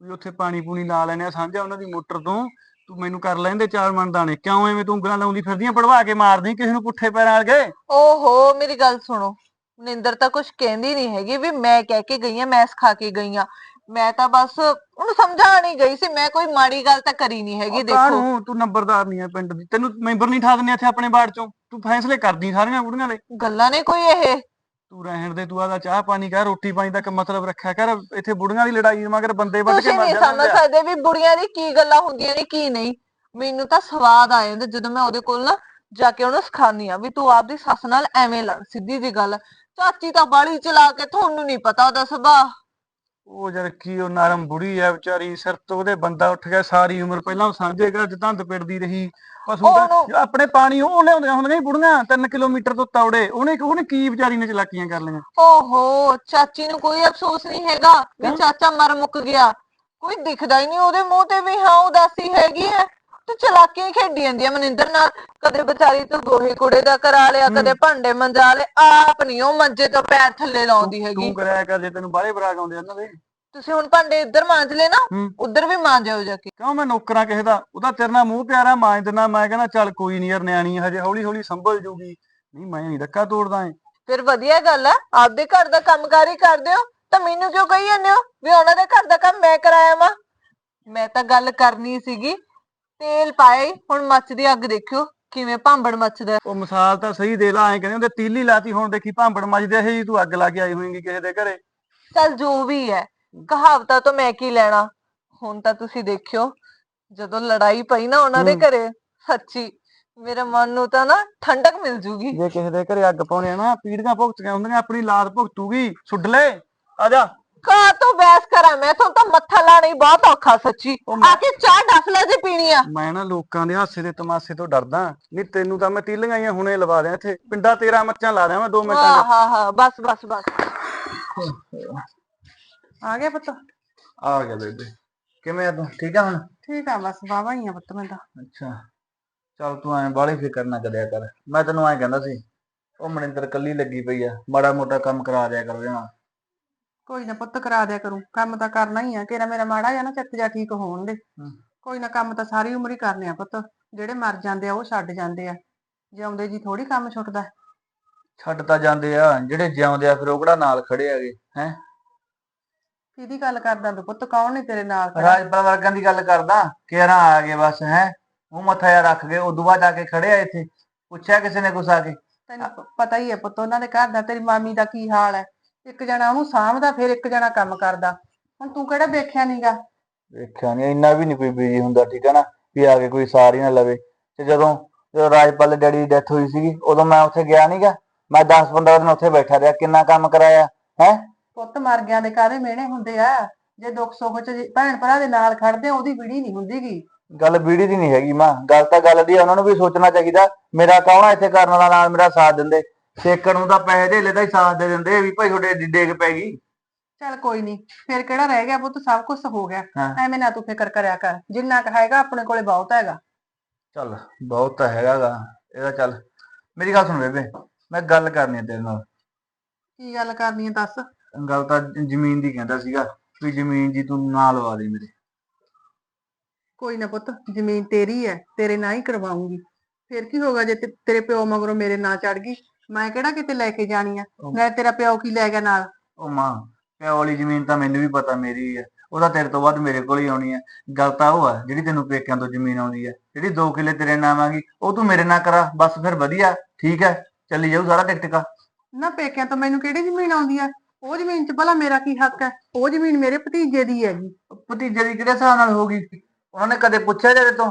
ਵੀ ਉੱਥੇ ਪਾਣੀ ਪੂਣੀ ਲਾ ਲੈਣੇ ਆ ਸਾਂਝਾ ਉਹਨਾਂ ਦੀ ਮੋਟਰ ਤੋਂ। ਤੂੰ ਮੈਨੂੰ ਕਰ ਲੈਂਦੇ ਚਾਰ ਮਣ ਦਾਣੇ। ਕਿਉਂ ਐਵੇਂ ਤੂੰ ਉਂਗਲਾਂ ਲਾਉਂਦੀ ਫਿਰਦੀਆਂ ਪੜਵਾ ਕੇ ਮਾਰਦੀ ਕਿਸੇ ਨੂੰ ਪੁੱਠੇ ਪੈਰਾਂ ਵਾਲੇ ਓਹੋ ਮੇਰੀ ਗੱਲ ਸੁਣੋ। ਮਨਿੰਦਰ ਤਾਂ ਕੁਝ ਕਹਿੰਦੀ ਨਹੀਂ ਹੈਗੀ ਵੀ ਮੈਂ ਕਹਿ ਕੇ ਗਈ ਆ ਮੈਂ ਸਿਖਾ ਕੇ ਗਈ ਆ। ਮੈਂ ਤਾਂ ਬਸ ਉਹਨੂੰ ਸਮਝਾਣ ਹੀ ਗਈ ਸੀ ਮੈਂ ਕੋਈ ਮਾੜੀ ਗੱਲ ਤਾਂ ਕਰੀ ਨਹੀਂ ਹੈਗੀ ਦੇਖੋ ਕਾਹਨੂੰ? ਤੂੰ ਨੰਬਰਦਾਰ ਨਹੀਂ ਹੈ ਪਿੰਡ ਦੀ। ਤੈਨੂੰ ਮੈਂਬਰ ਨਹੀਂ ਠਾ ਦਿੰਦੇ ਇੱਥੇ ਆਪਣੇ ਬਾੜ ਚੋਂ। ਤੂੰ ਫੈਸਲੇ ਕਰਦੀ ਸਾਰੀਆਂ ਬੁੜੀਆਂ ਦੇ। ਗੱਲਾਂ ਨੇ ਕੋਈ ਇਹ? ਤੂੰ ਰਹਿਣ ਦੇ ਤੂੰ ਆਦਾ ਚਾਹ ਪਾਣੀ ਕਰ ਰੋਟੀ ਪਾਣੀ ਤੱਕ ਮਤਲਬ ਰੱਖਿਆ ਕਰ। ਇੱਥੇ ਬੁੜੀਆਂ ਦੀ ਲੜਾਈ ਮਗਰ ਬੰਦੇ ਵੱਢ ਕੇ ਤੁਸੀਂ ਮਰ ਨਹੀਂ ਜਾਂਦੇ ਆ। ਸਕਦੇ ਵੀ ਬੁੜੀਆਂ ਦੀ ਕੀ ਗੱਲਾਂ ਹੁੰਦੀਆਂ ਨੇ ਕੀ ਨਹੀਂ। ਮੈਨੂੰ ਤਾਂ ਸਵਾਦ ਆ ਜਾਂਦਾ ਜਦੋਂ ਮੈਂ ਉਹਦੇ ਕੋਲ ਨਾ ਜਾ ਕੇ ਉਹਨੂੰ ਸਿਖਾਉਂਦੀ ਆ ਵੀ ਤੂੰ ਆਪਦੀ ਸੱਸ ਨਾਲ ਐਵੇਂ ਲੜ ਸਿੱਧੀ ਜੀ ਗੱਲ। ਚਾਚੀ ਤਾਂ ਬਾਲੀ ਚਲਾ ਕੇ ਤੁਹਾਨੂੰ ਨਹੀਂ ਪਤਾ ਉਹਦਾ ਸੁਭਾਅ। ਉਹ ਜਰ ਕੀ ਉਹ ਨਰਮ ਬੁੜੀ ਐ ਵਿਚਾਰੀ ਸਿਰ ਤੋਂ ਉਹਦੇ ਬੰਦਾ ਉੱਠ ਗਿਆ ਸਾਰੀ ਉਮਰ ਪਹਿਲਾਂ ਉਹ ਸਾਂਝੇ ਘਰ ਚ ਧੰਦ ਪਿੜਦੀ ਰਹੀ। ਪਸ਼ੂ ਦਾ ਉਹਨੂੰ- ਆਪਣੇ ਪਾਣੀ ਉਹ ਲਿਆਉਂਦੀਆਂ ਹੁੰਦੀਆਂ ਸੀ ਬੁੜੀਆਂ 3 ਕਿਲੋਮੀਟਰ ਤੋਂ ਤੌੜੇ। ਉਹਨੇ ਉਹਨੇ ਕੀ ਵਿਚਾਰੀ ਨੇ ਚਲਾਕੀਆਂ ਕਰ ਲਈਆਂ? ਓਹੋ ਚਾਚੀ ਨੂੰ ਕੋਈ ਅਫਸੋਸ ਨਹੀਂ ਹੈਗਾ ਵੀ? ਚਾਚਾ ਮਰ ਮੁੱਕ ਗਿਆ। ਕੋਈ ਦਿਖਦਾ ਹੀ ਨਹੀਂ ਉਹਦੇ ਮੂੰਹ ਤੇ ਵੀ ਹਾਂ ਉਦਾਸੀ ਹੈਗੀ ਹੈ। ਤੇ ਚਲਾਕੀਆਂ ਹੀ ਖੇਡੀ ਜਾਂਦੀ ਆ ਮਨਿੰਦਰ ਨਾਲ। ਕਦੇ ਵਿਚਾਰੀ ਤੋਂ ਗੋਹੇ ਕੁੜੇ ਦਾ ਕਰਾ ਲਿਆ ਕਦੇ ਭਾਂਡੇ ਮੰਜਾ ਲਏ ਆਪ ਨਹੀਂ ਉਹ ਮੰਜੇ ਤੋਂ ਪੈਰ ਥੱਲੇ ਲਾਉਂਦੀ ਹੈਗੀ। ਤੂੰ ਕਰਿਆ ਕਰ ਜੇ ਤੈਨੂੰ ਬਾਹਲੇ ਬਰਾਕ ਆਉਂਦੇ ਆ ਇਹਨਾਂ ਦੇ। ਤੁਸੀਂ ਹੁਣ ਭਾਂਡੇ ਇੱਧਰ ਮਾਂਜ ਲੈ ਨਾ। ਉੱਧਰ ਵੀ ਮਾਂਜਿਓ ਜਾ ਕੇ। ਕਿਉਂ ਮੈਂ ਨੌਕਰਾਂ ਕਿਸੇ ਦਾ? ਉਹਦਾ ਤੇਰੇ ਨਾਲ ਮੂੰਹ ਪਿਆਰਾ ਮਾਂਜ ਦਿੰਦਾ ਮੈਂ ਕਹਿੰਦਾ ਚੱਲ ਕੋਈ ਨਹੀਂ ਯਾਰ ਨਿਆਣੀ ਆ ਹਜੇ ਹੌਲੀ ਹੌਲੀ ਸੰਭਲ ਜੂਗੀ। ਨਹੀਂ ਮੈਂ ਨਹੀਂ ਧੱਕਾ ਤੋੜਦਾ ਏ ਫਿਰ ਵਧੀਆ ਗੱਲ ਹੈ ਆਪਦੇ ਘਰ ਦਾ ਕੰਮਕਾਰ ਹੀ ਕਰਦੇ ਹੋ ਤਾਂ ਮੈਨੂੰ ਕਿਉਂ ਕਹੀ ਜਾਂਦੇ ਹੋ? ਵੀ ਉਹਨਾਂ ਦੇ ਘਰ ਦਾ ਕੰਮ ਮੈਂ ਕਰਾਇਆ ਵਾਂ। ਮੈਂ ਤਾਂ ਗੱਲ ਕਰਨੀ ਸੀਗੀ ਤੇਲ ਪਾਏ ਹੁਣ ਮੱਚਦੀ ਅੱਗ ਦੇਖਿਓ ਕਿਵੇਂ ਭਾਂਬੜ ਮੱਚਦਾ। ਉਹ ਮਿਸਾਲ ਤਾਂ ਸਹੀ ਦੇ ਲਾ ਐ ਕਹਿੰਦੇ ਹੁੰਦੇ ਤੀਲੀ ਲਾਤੀ ਹੁਣ ਦੇਖੀ ਭਾਂਬੜ ਮੱਜਦੇ ਇਹ ਜੀ ਤੂੰ ਅੱਗ ਲਾ ਕੇ ਆਈ ਹੋਏਗੀ ਕਿਸੇ ਦੇ ਘਰੇ ਚੱਲ ਜੋ ਵੀ ਹੈ ਕਹਾਵਤਾਂ ਤੋਂ ਮੈਂ ਕੀ ਲੈਣਾ ਹੁਣ ਤਾਂ ਤੁਸੀਂ ਦੇਖਿਓ ਜਦੋਂ ਲੜਾਈ ਪਈ ਨਾ ਉਹਨਾਂ ਦੇ। ਘਰੇ ਸੱਚੀ ਮੇਰੇ ਮਨ ਨੂੰ ਤਾਂ ਨਾ ਠੰਡਕ ਮਿਲ ਜੂਗੀ ਜੇ ਕਿਸੇ ਦੇ ਘਰੇ ਅੱਗ ਪਾਉਣੇ ਆ ਨਾ ਪੀੜੀਆਂ ਭੁਗਤੀਆਂ ਹੁੰਦੀਆਂ ਆਪਣੀ ਲਾਤ ਭੁਗਤੂਗੀ ਸੁੱਡ ਲੈ ਆ ਜਾ ਕਾ ਤੋਂ ਬਹਿਸ ਕਰਾਂ ਮੈਂ ਤੁਹਾਨੂੰ ਤਾਂ ਮੱਥਾ ਲਾਣਾ ਹੀ ਬਹੁਤ ਔਖਾ ਸੱਚੀ। ਉਹ ਮੈਂ- ਆ ਕੇ ਚਾਹ ਡੱਫ ਲੈ ਜੇ ਪੀਣੀ ਆ। ਮੈਂ ਨਾ ਲੋਕਾਂ ਦੇ ਹਾਸੇ ਦੇ ਤਮਾਸ਼ੇ ਤੋਂ ਡਰਦਾ। ਨਹੀਂ ਤੈਨੂੰ ਤਾਂ ਮੈਂ ਤੀਲੀਆਂ ਹੀ ਹੁਣੇ ਲਵਾ ਦਿਆਂ ਇੱਥੇ। ਪਿੰਡਾ ਤੇਰਾ ਮੱਚਾਂ ਲਾ ਦਿਆਂ ਮੈਂ 2 ਮਿੰਟਾਂ ਹਾਂ 'ਚ ਹਾਂ ਹਾਂ ਬਸ ਬਸ ਬਸ। ਆ ਗਿਆ ਪੁੱਤ। ਆ ਗਿਆ ਬੇਬੇ। ਕਿਵੇਂ ਆ ਤੂੰ? ਠੀਕ ਆ ਹੁਣ? ਠੀਕ ਆ ਬਸ ਵਾਹਵਾ ਹੀ ਆ ਪੁੱਤ ਮੈਂ ਤਾਂ। ਅੱਛਾ। ਚੱਲ ਤੂੰ ਐਂ ਬਾਹਲੀ ਫਿਕਰ ਨਾ ਕਰਿਆ ਕਰ। ਮੈਂ ਤੈਨੂੰ ਐਂ ਕਹਿੰਦਾ ਸੀ ਉਹ ਮਨਿੰਦਰ ਕੱਲੀ ਲੱਗੀ ਪਈ ਆ। ਮਾੜਾ ਮੋਟਾ ਕੰਮ ਕਰਾ ਦਿਆ ਕਰ ਉਹਦੇ ਨਾਲ। ਕੋਈ ਨਾ ਪੁੱਤ ਕਰਾ ਦਿਆ ਕਰੂੰ ਕੰਮ ਤਾਂ ਕਰਨਾ ਹੀ ਆ ਕਿਹੜਾ ਮੇਰਾ ਮਾੜਾ ਜਾਂ ਨਾ ਚੱਤ ਜਾ ਠੀਕ ਹੋਣ ਦੇ। ਕੋਈ ਨਾ ਕੰਮ ਤਾਂ ਸਾਰੀ ਉਮਰ ਹੀ ਕਰਨੇ ਆ ਪੁੱਤ ਜਿਹੜੇ ਮਰ ਜਾਂਦੇ ਆ ਉਹ ਛੱਡ ਜਾਂਦੇ ਆ ਜਿਉਂਦੇ ਜੀ ਥੋੜੀ ਕੰਮ ਛੁੱਟਦਾ। ਛੱਡ ਤਾਂ ਜਾਂਦੇ ਆ ਜਿਹੜੇ ਜਿਉਂਦੇ ਆ ਫਿਰ ਉਹ ਕਿਹੜਾ ਨਾਲ ਖੜੇ ਆਗੇ ਹੈ? ਕਿਹਦੀ ਗੱਲ ਕਰਦਾ ਤੂੰ ਪੁੱਤ ਕੌਣ ਨਹੀਂ ਤੇਰੇ ਨਾਲ? ਰਾਜਪਾਲ ਵਰਗਾਂ ਦੀ ਗੱਲ ਕਰਦਾ ਕਿਹੜਾ ਆ ਗਏ ਬਸ ਹੈ? ਉਹ ਮੱਥਾ ਜਿਹਾ ਰੱਖ ਗਏ ਉਦੋਂ ਬਾਅਦ ਆ ਕੇ ਖੜੇ ਆ ਇੱਥੇ ਪੁੱਛਿਆ ਕਿਸੇ ਨੇ ਕੁਛ ਆ ਕੇ? ਤੈਨੂੰ ਪਤਾ ਹੀ ਹੈ ਪੁੱਤ ਉਹਨਾਂ ਦੇ ਘਰ ਦਾ ਤੇਰੀ ਮਾਮੀ ਦਾ ਕੀ ਹਾਲ ਹੈ? ਇੱਕ ਜਣਾ ਉਹਨੂੰ ਸਾਂਭਦਾ ਫਿਰ ਇੱਕ ਜਣਾ ਕੰਮ ਕਰਦਾ। ਹੁਣ ਤੂੰ ਕਿਹੜਾ ਵੇਖਿਆ ਨਹੀਂਗਾ ਵੇਖਿਆ ਨਹੀਂ ਇੰਨਾ ਵੀ ਨਹੀਂ ਕੋਈ ਬਿਜ਼ੀ ਹੁੰਦਾ ਠੀਕ ਹੈ ਨਾ? ਵੀ ਆ ਕੇ ਕੋਈ ਸਾਰੀ ਨਾ ਲਵੇ। ਤੇ ਜਦੋਂ ਜਦੋਂ ਰਾਜਪਾਲ ਦੇ ਡੈਡੀ ਦੀ ਡੈਥ ਹੋਈ ਸੀਗੀ ਉਦੋਂ ਮੈਂ ਉੱਥੇ ਗਿਆ ਨਹੀਂਗਾ ਮੈਂ 10-15 ਦਿਨ ਉੱਥੇ ਬੈਠਾ ਰਿਹਾ ਕਿੰਨਾ ਕੰਮ ਕਰਾਇਆ ਹੈ? ਪੁੱਤ ਮਰ ਗਿਆ ਦੇ ਕਾਹਦੇ ਮਿਹਣੇ ਹੁੰਦੇ ਆ? ਜੇ ਦੁੱਖ ਸੁੱਖ ਚ ਜੇ ਭੈਣ ਭਰਾ ਦੇ ਨਾਲ ਖੜਦੇ ਆ, ਉਹਦੀ ਵਿੜੀ ਨਹੀਂ ਹੁੰਦੀਗੀ। ਗੱਲ ਬੀੜੀ ਦੀ ਨਹੀਂ ਹੈਗੀ ਮਾਂ। ਗੱਲ ਤਾਂ ਗੱਲ ਦੀ ਆ, ਉਹਨਾਂ ਨੂੰ ਵੀ ਸੋਚਣਾ ਚਾਹੀਦਾ ਮੇਰਾ ਕੌਣ ਆ ਇੱਥੇ ਕਰਨ ਵਾਲਾ ਨਾਲ ਮੇਰਾ ਸਾਥ ਦਿੰਦੇ? ਸੇਕਣ ਨੂੰ ਤਾਂ ਪੈਸੇ ਦਾ ਹੀ ਸਾਥ ਦੇ ਦਿੰਦੇ ਵੀ ਭਾਈ ਤੁਹਾਡੇ ਏਡੀ ਡੇਗ ਪੈ ਗਈ। ਚੱਲ ਕੋਈ ਨਹੀਂ ਫਿਰ ਕਿਹੜਾ ਰਹਿ ਗਿਆ ਪੁੱਤ? ਸਭ ਕੁਝ ਹੋ ਗਿਆ। ਹਾਂ। ਐਵੇਂ ਨਾ ਤੂੰ ਫਿਕਰ ਕਰਿਆ ਕਰ। ਜਿੰਨਾ ਕੁ ਹੈਗਾ ਆਪਣੇ ਕੋਲੇ ਬਹੁਤ ਹੈਗਾ। ਚੱਲ ਬਹੁਤ ਤਾਂ ਹੈਗਾਗਾ। ਇਹਦਾ ਚੱਲ ਮੇਰੀ ਗੱਲ ਸੁਣ ਬੇਬੇ ਮੈਂ ਗੱਲ ਕਰਨੀ ਹੈ ਤੇਰੇ ਨਾਲ। ਕੀ ਗੱਲ ਕਰਨੀ ਹੈ ਦੱਸ? ਗੱਲ ਤਾਂ ਜ਼ਮੀਨ ਦੀ ਕਹਿੰਦਾ ਸੀਗਾ ਵੀ ਜ਼ਮੀਨ ਜੀ ਤੂੰ ਨਾ ਲਵਾ ਦੇ ਮੇਰੇ। ਕੋਈ ਨਾ ਪੁੱਤ ਜ਼ਮੀਨ ਤੇਰੀ ਹੈ ਤੇਰੇ ਨਾਂ ਹੀ ਕਰਵਾਉਂਗੀ। ਫਿਰ ਕੀ ਹੋਗਾ ਜੇ ਤੇ- ਤੇਰੇ ਪਿਓ ਮਗਰੋਂ ਮੇਰੇ ਨਾਂ ਚੜ ਗਈ? ਮੈਂ ਕਿਹੜਾ ਕਿਤੇ ਲੈ ਕੇ ਜਾਣੀ ਆ? ਨਾ ਤੇਰਾ ਪਿਓ ਕੀ ਲੈ ਗਿਆ ਨਾਲ? ਉਹ ਮਾਂ ਪਿਓ ਵਾਲੀ ਜ਼ਮੀਨ ਤਾਂ ਮੈਨੂੰ ਵੀ ਪਤਾ ਮੇਰੀ ਹੈ ਉਹਦਾ ਤੇਰੇ ਤੋਂ ਵੱਧ ਮੇਰੇ ਕੋਲ ਹੀ ਆਉਣੀ ਹੈ ਗੱਲ ਤਾਂ ਉਹ ਆ ਜਿਹੜੀ ਤੈਨੂੰ ਪੇਕਿਆਂ ਤੋਂ ਜ਼ਮੀਨ ਆਉਂਦੀ ਹੈ ਜਿਹੜੀ 2 ਕਿੱਲੇ ਤੇਰੇ ਨਾਮ ਆਗੀ ਉਹ ਤੂੰ ਮੇਰੇ ਨਾਲ ਕਰਾ ਬਸ ਫਿਰ ਵਧੀਆ ਠੀਕ ਹੈ ਚੱਲੀ ਜਾਊ ਸਾਰਾ ਟਿਕ ਟਿਕਾ। ਨਾ ਪੇਕਿਆਂ ਤੋਂ ਮੈਨੂੰ ਕਿਹੜੀ ਜ਼ਮੀਨ ਆਉਂਦੀ ਆ? ਉਹ ਜ਼ਮੀਨ 'ਚ ਭਲਾ ਮੇਰਾ ਕੀ ਹੱਕ ਹੈ ਉਹ ਜ਼ਮੀਨ ਮੇਰੇ ਭਤੀਜੇ ਦੀ ਹੈਗੀ। ਭਤੀਜੇ ਦੀ ਕਿਹੜੇ ਹਿਸਾਬ ਨਾਲ ਹੋਗੀ ਉਹਨਾਂ ਨੇ ਕਦੇ ਪੁੱਛਿਆ ਤੇਰੇ ਤੋਂ?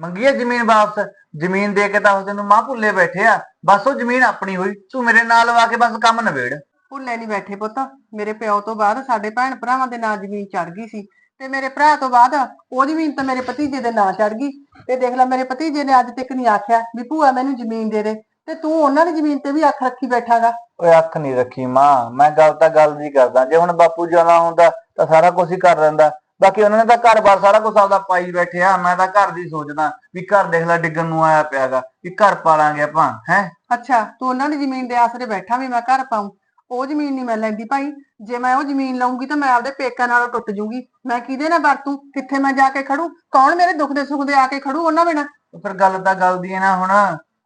ਮੰਗੀ ਹੈ ਜ਼ਮੀਨ ਵਾਪਸ? ਜ਼ਮੀਨ ਦੇ ਕੇ ਤਾਂ ਉਹ ਤੈਨੂੰ ਮਾਂ ਭੁੱਲੇ ਬੈਠੇ ਆ। ਬਸ ਉਹ ਜ਼ਮੀਨ ਆਪਣੀ ਹੋਈ ਤੂੰ ਮੇਰੇ ਨਾਲ ਲਵਾ ਕੇ ਬਸ ਕੰਮ ਨਿਬੇੜ। ਭੁੱਲੇ ਨਹੀਂ ਬੈਠੇ ਪੁੱਤ ਮੇਰੇ ਪਿਓ ਤੋਂ ਬਾਅਦ ਸਾਡੇ ਭੈਣ ਭਰਾਵਾਂ ਦੇ ਨਾਂ ਜ਼ਮੀਨ ਚੜ ਗਈ ਸੀ ਤੇ ਮੇਰੇ ਭਰਾ ਤੋਂ ਬਾਅਦ ਉਹ ਜ਼ਮੀਨ ਤਾਂ ਮੇਰੇ ਭਤੀਜੇ ਦੇ ਨਾਂ ਚੜ ਗਈ ਤੇ ਦੇਖ ਲੈ ਮੇਰੇ ਭਤੀਜੇ ਨੇ ਅੱਜ ਤੱਕ ਨਹੀਂ ਆਖਿਆ ਵੀ ਭੂਆ ਮੈਨੂੰ ਜ਼ਮੀਨ ਦੇ ਦੇ ਤੇ ਤੂੰ ਉਹਨਾਂ ਦੀ ਜ਼ਮੀਨ ਤੇ ਵੀ ਅੱਖ ਰੱਖੀ ਬੈਠਾਗਾ। ਓਏ ਅੱਖ ਨਹੀਂ ਰੱਖੀ ਮਾਂ ਮੈਂ ਗੱਲ ਤਾਂ ਗੱਲ ਦੀ ਕਰਦਾ ਜੇ ਹੁਣ ਬਾਪੂ ਜਾਣਾ ਹੁੰਦਾ ਤਾਂ ਸਾਰਾ ਕੁਝ ਹੀ ਕਰ ਲੈਂਦਾ। ਬਾਕੀ ਉਹਨਾਂ ਨੇ ਤਾਂ ਘਰ-ਬਾਰ ਸਾਰਾ ਕੁਝ ਆਪਦਾ ਪਾਈ ਬੈਠੇ ਆ ਮੈਂ ਤਾਂ ਘਰ ਦੀ ਸੋਚਦਾ ਵੀ ਘਰ ਦੇਖ ਲੈ ਡਿੱਗਣ ਨੂੰ ਆਇਆ ਪਿਆਗਾ ਵੀ ਘਰ ਪਾਲਾਂਗੇ ਆਪਾਂ ਹੈ? ਅੱਛਾ ਤੂੰ ਉਹਨਾਂ ਦੀ ਜ਼ਮੀਨ ਦੇ ਆਸਰੇ ਬੈਠਾ ਵੀ ਮੈਂ ਘਰ ਪਾਉਂ। ਉਹ ਜ਼ਮੀਨ ਨਹੀਂ ਮੈਂ ਲੈਂਦੀ ਭਾਈ। ਜੇ ਮੈਂ ਉਹ ਜ਼ਮੀਨ ਲਊਂਗੀ ਤਾਂ ਮੈਂ ਆਪਦੇ ਪੇਕਾਂ ਨਾਲੋਂ ਟੁੱਟ ਜੂਗੀ। ਮੈਂ ਕਿਹਦੇ ਨਾਲ ਵਰਤੂੰ? ਕਿੱਥੇ ਮੈਂ ਜਾ ਕੇ ਖੜੂ? ਕੌਣ ਮੇਰੇ ਦੁੱਖ ਦੇ ਸੁੱਖ ਦੇ ਆ ਕੇ ਖੜੂ ਉਹਨਾਂ ਬਿਨਾਂ? ਫਿਰ ਗੱਲ ਤਾਂ ਗੱਲ ਦੀ ਹੈ ਨਾ ਹੁਣ।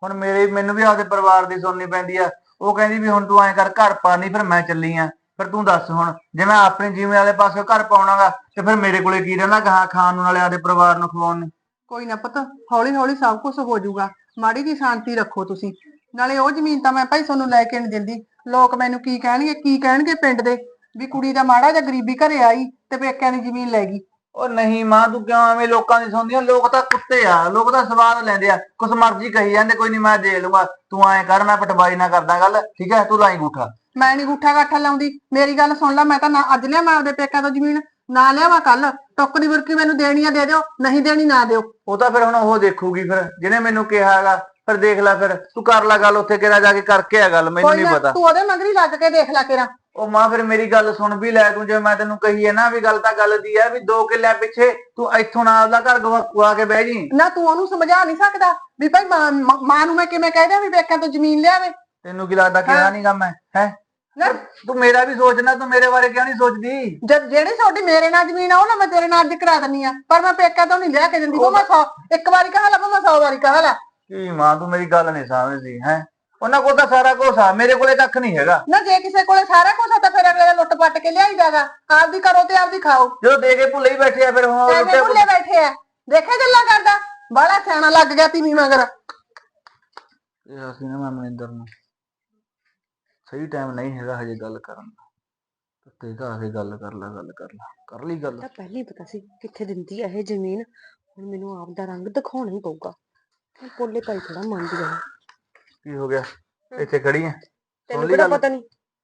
ਹੁਣ ਮੇਰੇ ਮੈਨੂੰ ਵੀ ਆਪਦੇ ਪਰਿਵਾਰ ਦੀ ਸੁਣਨੀ ਪੈਂਦੀ ਆ। ਉਹ ਕਹਿੰਦੀ ਵੀ ਹੁਣ ਤੂੰ ਐਂ ਕਰ ਘਰ ਪਾ ਨਹੀਂ ਫਿਰ ਮੈਂ ਚੱਲੀ ਆ। ਫਿਰ ਤੂੰ ਦੱਸ ਹੁਣ, ਜੇ ਮੈਂ ਆਪਣੇ ਜੀਵਨ ਵਾਲੇ ਪਾਸੇ ਘਰ ਪਾਉਣਾਗਾ, ਤੇ ਫਿਰ ਮੇਰੇ ਕੋਲੇ ਕੀ ਰਹਿੰਦਾ ਗਾਹਾਂ ਖਾਣ ਨੂੰ ਨਾਲੇ ਆਪਦੇ ਪਰਿਵਾਰ ਨੂੰ ਖਵਾਉਣ ਨੂੰ? ਕੋਈ ਨਾ ਪੁੱਤ ਹੌਲੀ ਹੌਲੀ ਸਭ ਕੁਝ ਹੋ ਜਾਊਗਾ। ਮਾੜੀ ਜੀ ਸ਼ਾਂਤੀ ਰੱਖੋ ਤੁਸੀਂ। ਨਾਲੇ ਉਹ ਜ਼ਮੀਨ ਤਾਂ ਮੈਂ ਭਾਈ ਤੁਹਾਨੂੰ ਲੈ ਕੇ ਨਹੀਂ ਦਿੰਦੀ। ਲੋਕ ਮੈਨੂੰ ਕੀ ਕਹਿਣਗੇ ਕੀ ਕਹਿਣਗੇ ਪਿੰਡ ਦੇ? ਵੀ ਕੁੜੀ ਦਾ ਮਾੜਾ ਜਾਂ ਗਰੀਬੀ ਘਰੇ ਆਈ ਤੇ ਪੇਕਿਆਂ ਦੀ ਜ਼ਮੀਨ ਲੈ ਗਈ। ਉਹ ਨਹੀਂ ਮਾਂ ਤੂੰ ਕਿਉਂ ਐਵੇਂ ਲੋਕਾਂ ਦੀ ਸੁਣਦੀ ਆ? ਲੋਕ ਤਾਂ ਕੁੱਤੇ ਆ ਲੋਕ ਤਾਂ ਸਵਾਦ ਲੈਂਦੇ ਆ। ਕੁਛ ਮਰਜ਼ੀ ਕਹੀ ਜਾਂਦੇ ਕੋਈ ਨਹੀਂ ਮੈਂ ਦੇ ਲੂੰਗਾ ਤੂੰ ਐਂ ਕਰ ਮੈਂ ਪਟਵਾਰੀ ਨਾ ਕਰਦਾ ਗੱਲ ਠੀਕ ਹੈ? ਤੂੰ ਲਾਈ ਗੂਠਾ। ਮੈਂ ਨਹੀਂ ਗੁੱਠਾ ਗਾਠਾ ਲਾਉਂਦੀ। ਮੇਰੀ ਗੱਲ ਸੁਣ ਲੈ ਮੈਂ ਤਾਂ ਨਾ ਅੱਜ ਲਿਆ ਮੈਂ ਆਪਦੇ ਪੇਕਿਆਂ ਤੋਂ ਜ਼ਮੀਨ ਨਾ ਲਿਆਵਾਂ ਕੱਲ। ਟੁੱਕ ਦੀ ਬੁਰਕੀ ਮੈਨੂੰ ਦੇਣੀ ਆ ਦੇ ਦਿਓ ਨਹੀਂ ਦੇਣੀ ਨਾ ਦਿਓ। ਉਹ ਤਾਂ ਫਿਰ ਹੁਣ ਉਹ ਦੇਖੂਗੀ ਫਿਰ ਜਿਹਨੇ ਮੈਨੂੰ ਕਿਹਾ ਹੈਗਾ। ਫਿਰ ਦੇਖ ਲੈ ਫਿਰ ਤੂੰ ਕਰ ਲੈ ਗੱਲ ਉੱਥੇ ਕਿਹੜਾ ਜਾ ਕੇ ਕਰਕੇ ਆ ਗੱਲ ਮੈਨੂੰ ਕੋਈ ਨਹੀਂ ਨਾ ਪਤਾ। ਤੂੰ ਉਹਦੇ ਮਗਰੀ ਲੱਗ ਕੇ ਦੇਖ ਲੈ ਕਿਰਾ ਉਹ ਮਾਂ ਫਿਰ ਮੇਰੀ ਗੱਲ ਸੁਣ ਵੀ ਲੈ ਤੂੰ ਜੇ ਮੈਂ ਤੈਨੂੰ ਕਹੀ ਹੈ ਨਾ ਵੀ ਗੱਲ ਤਾਂ ਗੱਲ ਦੀ ਹੈ ਵੀ ਦੋ ਕਿੱਲਿਆਂ ਪਿੱਛੇ ਤੂੰ ਇੱਥੋਂ ਨਾਲ ਦਾ ਘਰ ਗਵਾ ਗਵਾ ਕੇ ਬਹਿ ਜੀ। ਨਾ ਤੂੰ ਉਹਨੂੰ ਸਮਝਾ ਨਹੀਂ ਸਕਦਾ ਵੀ ਭਾਈ ਮਾਂ ਮਾਂ- ਮਾਂ ਨੂੰ ਮੈਂ ਕਿਵੇਂ ਕਹਿ ਦਿਆਂ ਵੀ ਪੇਕਿਆਂ ਤੋਂ ਜ਼ਮੀਨ ਲਿਆਵੇ। ਤੈਨੂੰ ਕੀ ਲੱਗਦਾ ਕਿਹਾ ਨਹੀਂਗਾ ਮੈਂ ਹੈ ਨਾ। ਤੂੰ ਮੇਰਾ ਵੀ ਸੋਚਣਾ ਤੂੰ ਮੇਰੇ ਬਾਰੇ ਕਿਉਂ ਨਹੀਂ ਸੋਚਦੀ? ਜਦ ਜਿਹੜੀ ਤੁਹਾਡੀ ਮੇਰੇ ਨਾਲ ਜ਼ਮੀਨ ਆ ਉਹ ਨਾ ਮੈਂ ਤੇਰੇ ਨਾਲ ਅੱਜ ਕਰਾ ਦਿੰਨੀ ਆ ਪਰ ਮੈਂ ਪੇਕਿਆਂ ਤੋਂ ਨਹੀਂ ਲਿਆ ਕੇ ਦਿੰਦੀ ਉਹ ਮੈਂ ਸੌ ਇੱਕ ਵਾਰੀ ਕਹਾ ਲਾ ਮੈਂ 100 ਵਾਰੀ ਕਹਾ ਲਾ। ਕੀ ਮਾਂ ਤੂੰ ਮੇਰੀ ਗੱਲ ਨਹੀਂ ਸਮਝਦੀ ਹੈ? ਉਹਨਾਂ ਕੋਲ ਤਾਂ ਸਾਰਾ ਕੁਝ ਆ ਮੇਰੇ ਕੋਲੇ ਕੱਖ ਨਹੀਂ ਹੈਗਾ। ਨਾ ਜੇ ਕਿਸੇ ਕੋਲੇ ਸਾਰਾ ਕੁਝ ਆ ਤਾਂ ਫਿਰ ਅਗਲੇ ਦਾ ਲੁੱਟ ਪੱਟ ਕੇ ਲਿਆਈ ਜਾਗਾ। ਆਪਦੀ ਕਰੋ ਤੇ ਆਪਦੀ ਖਾਓ। ਜਦੋਂ ਦੇ ਕੇ ਭੁੱਲੇ ਹੀ ਬੈਠੇ ਆ ਫਿਰ ਹੁਣ ਉਹ ਐਵੇਂ ਭੁੱਲੇ ਬੈਠੇ ਆ। ਦੇਖੇ ਗੱਲਾਂ ਕਰਦਾ। ਬਾਲਾ ਸਿਆਣਾ ਲੱਗ ਗਿਆ ਤੀਵੀਂ ਮਗਰ। ਇਹ ਅਸੀਂ ਨਾ ਮੈਂ ਮਨਿੰਦਰ ਨੂੰ। ਸਹੀ ਟਾਈਮ ਨਹੀਂ ਹੈਗਾ ਹਜੇ ਗੱਲ ਕਰਨ ਦਾ। ਤੇ ਘਰ ਆ ਕੇ ਗੱਲ ਕਰ ਲੈ ਗੱਲ ਕਰ ਲੈ। ਕਰ ਲਈ ਗੱਲ। ਤਾਂ ਪਹਿਲਾਂ ਹੀ ਪਤਾ ਸੀ ਕਿੱਥੇ ਦਿੰਦੀ ਆ ਇਹ ਜ਼ਮੀਨ। ਹੁਣ ਮੈਨੂੰ ਆਪ ਦਾ ਰੰਗ ਦਿਖਾਉਣਾ ਹੀ ਪਊਗਾ। ਮੈਂ ਪੋਲੇ ਪਾਈ ਥੋੜਾ ਮੰਨਦੀ ਆ ਕੀ ਹੋ ਗਿਆ? ਇੱਥੇ ਖੜੀ ਐ। ਤੈਨੂੰ ਕਿਹੜਾ? ਪਤਾ ਨਹੀਂ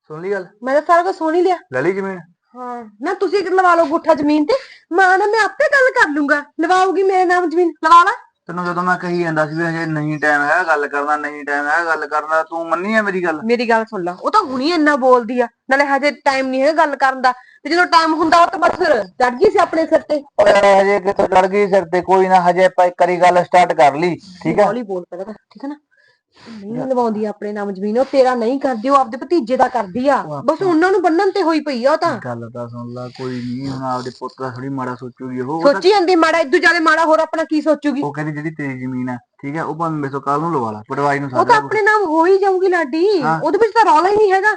ਸੁਣ ਲਈ ਗੱਲ? ਮੈਂ ਤਾਂ ਸਾਰਾ ਕੁਝ ਸੁਣ ਹੀ ਲਿਆ। ਲੈ ਲਈ ਜ਼ਮੀਨ। ਹਾਂ। ਨਾ ਤੁਸੀਂ ਲਵਾ ਲਓ ਗੁੱਠਾ ਜ਼ਮੀਨ ਤੇ। ਮਾਂ ਨਾਲ ਮੈਂ ਆਪੇ ਗੱਲ ਕਰ ਲੂੰਗਾ। ਲਵਾਉਗੀ ਮੇਰੇ ਨਾਮ ਜ਼ਮੀਨ। ਲਵਾ ਲਾ। ਤੈਨੂੰ ਜਦੋਂ ਮੈਂ ਕਹੀ ਜਾਂਦਾ ਸੀ ਵੀ ਹਜੇ ਨਹੀਂ ਟਾਈਮ ਹੈ ਗੱਲ ਕਰਨਾ ਨਹੀਂ ਟਾਈਮ ਹੈ ਗੱਲ ਕਰਨਾ ਤੂੰ ਮੰਨੀ ਆ ਮੇਰੀ ਗੱਲ? ਮੇਰੀ ਗੱਲ ਸੁਣ ਲਾ। ਉਹ ਤਾਂ ਹੁਣੀ ਇੰਨਾ ਬੋਲਦੀ ਆ। ਨਾਲੇ ਹਜੇ ਟਾਈਮ ਨਹੀਂ ਹੈ ਗੱਲ ਕਰਨ ਦਾ। ਤੇ ਜਦੋਂ ਟਾਈਮ ਹੁੰਦਾ ਉਹ ਤਾਂ ਬਸ ਫਿਰ ਚੜ ਗਈ ਸੀ ਆਪਣੇ ਸਿਰ ਤੇ। ਓਏ ਹਜੇ ਕਿਤੇ ਲੜ ਗਈ ਸਿਰ ਤੇ ਕੋਈ ਨਾ ਹਜੇ ਆਪਾਂ ਇੱਕ ਵਾਰੀ ਗੱਲ ਸਟਾਰਟ ਕਰ ਲਈ ਠੀਕ ਹੈ ਹੌਲੀ ਬੋਲ ਪਹਿਲਾਂ ਤਾਂ ਠੀਕ ਹੈ ਨਾ? ਨਹੀਂ ਲਵਾਉਂਦੀ ਆਪਣੇ ਨਾਮ ਜ਼ਮੀਨ ਉਹ ਤੇਰਾ ਨਹੀਂ ਕਰਦੀ ਉਹ ਆਪਦੇ ਭਤੀਜੇ ਦਾ ਕਰਦੀ ਆ। ਬਸ ਉਹਨਾਂ ਨੂੰ ਬੰਨਣ ਤੇ ਹੋਈ ਪਈ ਆ ਉਹ ਤਾਂ। ਗੱਲ ਤਾਂ ਸੁਣ ਲਾ ਕੋਈ ਨਹੀਂ ਹੁਣ ਆਪਦੇ ਪੁੱਤ ਦਾ ਥੋੜੀ ਮਾੜਾ ਸੋਚੂਗੀ ਉਹ ਉਹ ਤਾਂ- ਸੋਚੀ ਜਾਂਦੀ ਮਾੜਾ ਇਦੋਂ ਜ਼ਿਆਦਾ ਮਾੜਾ ਹੋਰ ਆਪਣਾ ਕੀ ਸੋਚੂਗੀ? ਉਹ ਕਹਿੰਦੀ ਜਿਹੜੀ ਤੇਰੀ ਜ਼ਮੀਨ ਆ ਠੀਕ ਹੈ ਉਹ ਭਾਵੇਂ ਮੇਰੇ ਤੋਂ ਕੱਲ ਨੂੰ ਲਵਾ ਲਾ ਪਟਵਾਈ ਨੂੰ ਉਹ ਤਾਂ ਆਪਣੇ ਨਾਮ ਹੋ ਹੀ ਜਾਊਗੀ ਲਾਡੀ। ਉਹਦੇ ਵਿੱਚ ਤਾਂ ਰੌਲਾ ਹੀ ਨਹੀਂ ਹੈਗਾ।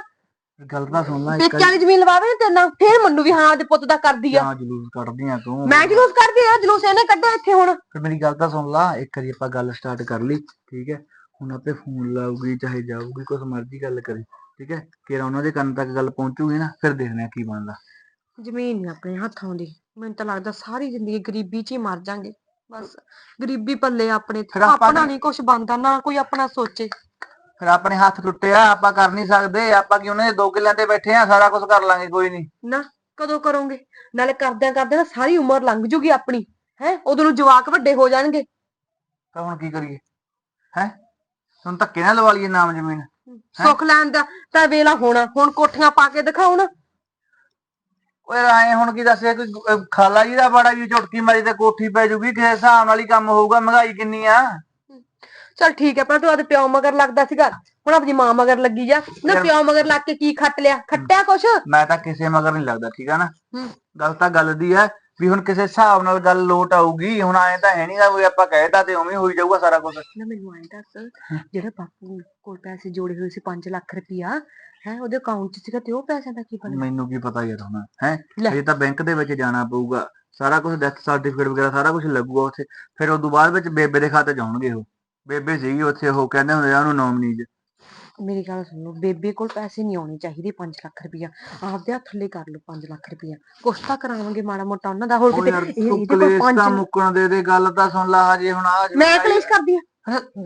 ਗੱਲ ਤਾਂ ਸੁਣ ਲੈ ਇੱਕ ਦੀ ਜ਼ਮੀਨ ਲਵਾਵੇ ਨਾ ਤੇਰੇ ਨਾਲ ਫੇਰ ਮੰਨੂ ਵੀ ਹਾਂ ਆਪਦੇ ਪੁੱਤ ਦਾ ਕਰਦੀ ਆ। ਜਾਂ ਜਲੂਸ ਕੱਢਦੀ ਆ ਤੂੰ? ਮੈਂ ਜਲੂਸ ਕਰਦੀ ਆ ਜਲੂਸ ਇਹਨੇ ਕੱਢਿਆ ਇੱਥੇ ਹੁਣ। ਫਿਰ ਮੇਰੀ ਗੱਲ ਤਾਂ ਸੁਣ ਲਾ ਇੱਕ ਵਾਰੀ ਆਪਾਂ ਗੱਲ ਸਟਾਰਟ ਕਰ ਲਈ ਠੀਕ ਹੈ? ਹੁਣ ਆਪੇ ਫੋਨ ਲਾਊਗੀ ਚਾਹੇ ਜਾਊਗੀ ਕੁਛ ਮਰਜ਼ੀ ਗੱਲ ਕਰੇ ਠੀਕ ਹੈ? ਕਿ ਉਹਨਾਂ ਦੇ ਕੰਨ ਤੱਕ ਗੱਲ ਪਹੁੰਚੂਗੀ ਨਾ ਫਿਰ ਦੇਖਦੇ ਆ ਕੀ ਬਣਦਾ। ਜ਼ਮੀਨ ਨਹੀਂ ਆਪਣੇ ਹੱਥ ਆਉਂਦੀ ਮੈਨੂੰ ਤਾਂ ਲੱਗਦਾ ਸਾਰੀ ਜ਼ਿੰਦਗੀ ਗਰੀਬੀ 'ਚ ਹੀ ਮਰ ਜਾਾਂਗੇ। ਬਸ ਗਰੀਬੀ ਪੱਲੇ ਆਪਣੇ ਫਿਰ ਆਪਾਂ ਆਪਣਾ ਨਹੀਂ ਕੁਝ ਬਣਦਾ ਨਾ ਕੋਈ ਆਪਣਾ ਸੋਚੇ। ਫਿਰ ਆਪਣੇ ਹੱਥ ਟੁੱਟੇ ਆ ਆਪਾਂ ਕਰ ਨਹੀਂ ਸਕਦੇ ਆਪਾਂ ਕਿ ਉਹਨਾਂ ਦੇ ਦੋ ਕਿੱਲਿਆਂ ਤੇ ਬੈਠੇ ਆ ਸਾਰਾ ਕੁਝ ਕਰ ਲਾਂਗੇ ਕੋਈ ਨਹੀਂ। ਨਾ ਕਦੋਂ ਕਰੋਗੇ? ਨਾਲੇ ਕਰਦਿਆਂ ਕਰਦਿਆਂ ਨਾ ਸਾਰੀ ਉਮਰ ਲੰਘ ਜੂਗੀ ਆਪਣੀ ਹੈ? ਉਦੋਂ ਨੂੰ ਜਵਾਕ ਵੱਡੇ ਹੋ ਜਾਣਗੇ। ਤਾਂ ਹੁਣ ਕੀ ਕਰੀਏ? ਹੈ? ਹੁਣ ਧੱਕੇ ਨਾਲ ਲਵਾ ਲਈਏ ਨਾਮ ਜ਼ਮੀਨ ਸੁੱਖ ਲੈਣ ਦਾ ਤਾਂ ਵੇਲਾ ਹੋਣਾ ਹੁਣ ਕੋਠੀਆਂ ਪਾ ਕੇ ਦਿਖਾਓ ਨਾ। ਓਏ ਆਏ ਹੁਣ ਕੀ ਦੱਸਿਆ ਕੋਈ ਖਾਲਾ ਜੀ ਦਾ ਬੜਾ ਜੀ ਝੁਟਕੀ ਮਾਰੀ ਤੇ ਕੋਠੀ ਪੈ ਜੂਗੀ ਕਿਸੇ ਹਿਸਾਬ ਨਾਲ ਹੀ ਕੰਮ ਹੋਊਗਾ ਮਹਿੰਗਾਈ ਕਿੰਨੀ ਆ? ਚਲ ਠੀਕ ਹੈ ਪਰ ਤੂੰ ਆਦੇ ਪਿਓ ਮਗਰ ਲੱਗਦਾ ਸੀਗਾ ਹੁਣ ਆਪਣੀ ਮਾਂ ਮਗਰ ਲੱਗੀ ਜਾ ਨਾ ਪਿਓ ਮਗਰ ਲੱਗ ਕੇ ਕੀ ਖੱਟ ਲਿਆ? ਖੱਟਿਆ ਕੁਛ? ਮੈਂ ਤਾਂ ਕਿਸੇ ਮਗਰ ਨਹੀਂ ਲੱਗਦਾ ਠੀਕ ਆ ਨਾ? ਹੂੰ। ਗੱਲ ਤਾਂ ਗੱਲ ਦੀ ਹੈ ਵੀ ਹੁਣ ਕਿਸੇ ਹਿਸਾਬ ਨਾਲ ਗੱਲ ਲੋਟ ਆਊਗੀ ਹੁਣ ਐਂ ਤਾਂ ਹੈ ਨਹੀਂਗਾ ਵੀ ਆਪਾਂ ਕਹਿਤਾ ਤੇ ਉਵੇਂ ਹੋਈ ਜਾਊਗਾ ਸਾਰਾ ਕੁਝ ਨਾ ਮੈਨੂੰ ਐਂ ਦੱਸ ਜਿਹੜਾ ਬਾਪੂ ਕੋਲ ਪੈਸੇ ਜੋੜੇ ਹੋਏ ਸੀ 5 ਲੱਖ ਰੁਪਇਆ ਹੈ ਉਹਦੇ ਅਕਾਊਂਟ 'ਚ ਸੀਗਾ ਤੇ ਉਹ ਪੈਸਿਆਂ ਦਾ ਕੀ ਬਣਿਆ? ਮੈਨੂੰ ਕੀ ਪਤਾ ਯਾਰ ਹੁਣ ਹੈ। ਇਹ ਤਾਂ ਬੈਂਕ ਦੇ ਵਿੱਚ ਜਾਣਾ ਪਊਗਾ ਸਾਰਾ ਕੁਝ ਡੈਥ ਸਰਟੀਫਿਕੇਟ ਵਗੈਰਾ ਸਾਰਾ ਕੁਝ ਲੱਗੂਗਾ ਉੱਥੇ ਫਿਰ ਉਸ ਤੋਂ ਬਾਅਦ ਵਿੱਚ ਬੇਬੇ ਦੇ ਖਾਤੇ ਜਾਣਗੇ ਉਹ। ਬੇਬੇ ਸੀਗੀ ਉੱਥੇ ਉਹ ਕਹਿੰਦੇ ਹੁੰਦੇ ਆ ਉਹਨੂੰ ਨੋਮਨੀ ਮੇਰੀ ਗੱਲ ਸੁਣੋ ਬੇਬੇ ਕੋਲ ਪੈਸੇ ਨਹੀਂ ਆਉਣੇ ਚਾਹੀਦੇ 5 ਲੱਖ ਰੁਪਇਆ ਆਪਦੇ ਹੱਥ ਥੱਲੇ ਕਰ ਲਓ 5 ਲੱਖ ਰੁਪਇਆ ਕੁਛ ਤਾਂ ਕਰਾਵਾਂਗੇ ਮਾੜਾ ਮੋਟਾ ਉਹਨਾਂ ਦਾ ਹੋਰ ਉਹ ਕਿਤੇ ਯਾਰ ਇਹ- ਤੂੰ ਇਹਦੇ ਕੋਲ ਕਲੇਸ਼ ਤਾਂ 5 ਮੁੱਕਣ ਦੇ ਦੇ ਗੱਲ ਤਾਂ ਸੁਣ ਲਾ ਹਜੇ ਹੁਣ ਆ ਮੈਂ ਕਲੇਸ਼ ਕਰਦੀ ਆ।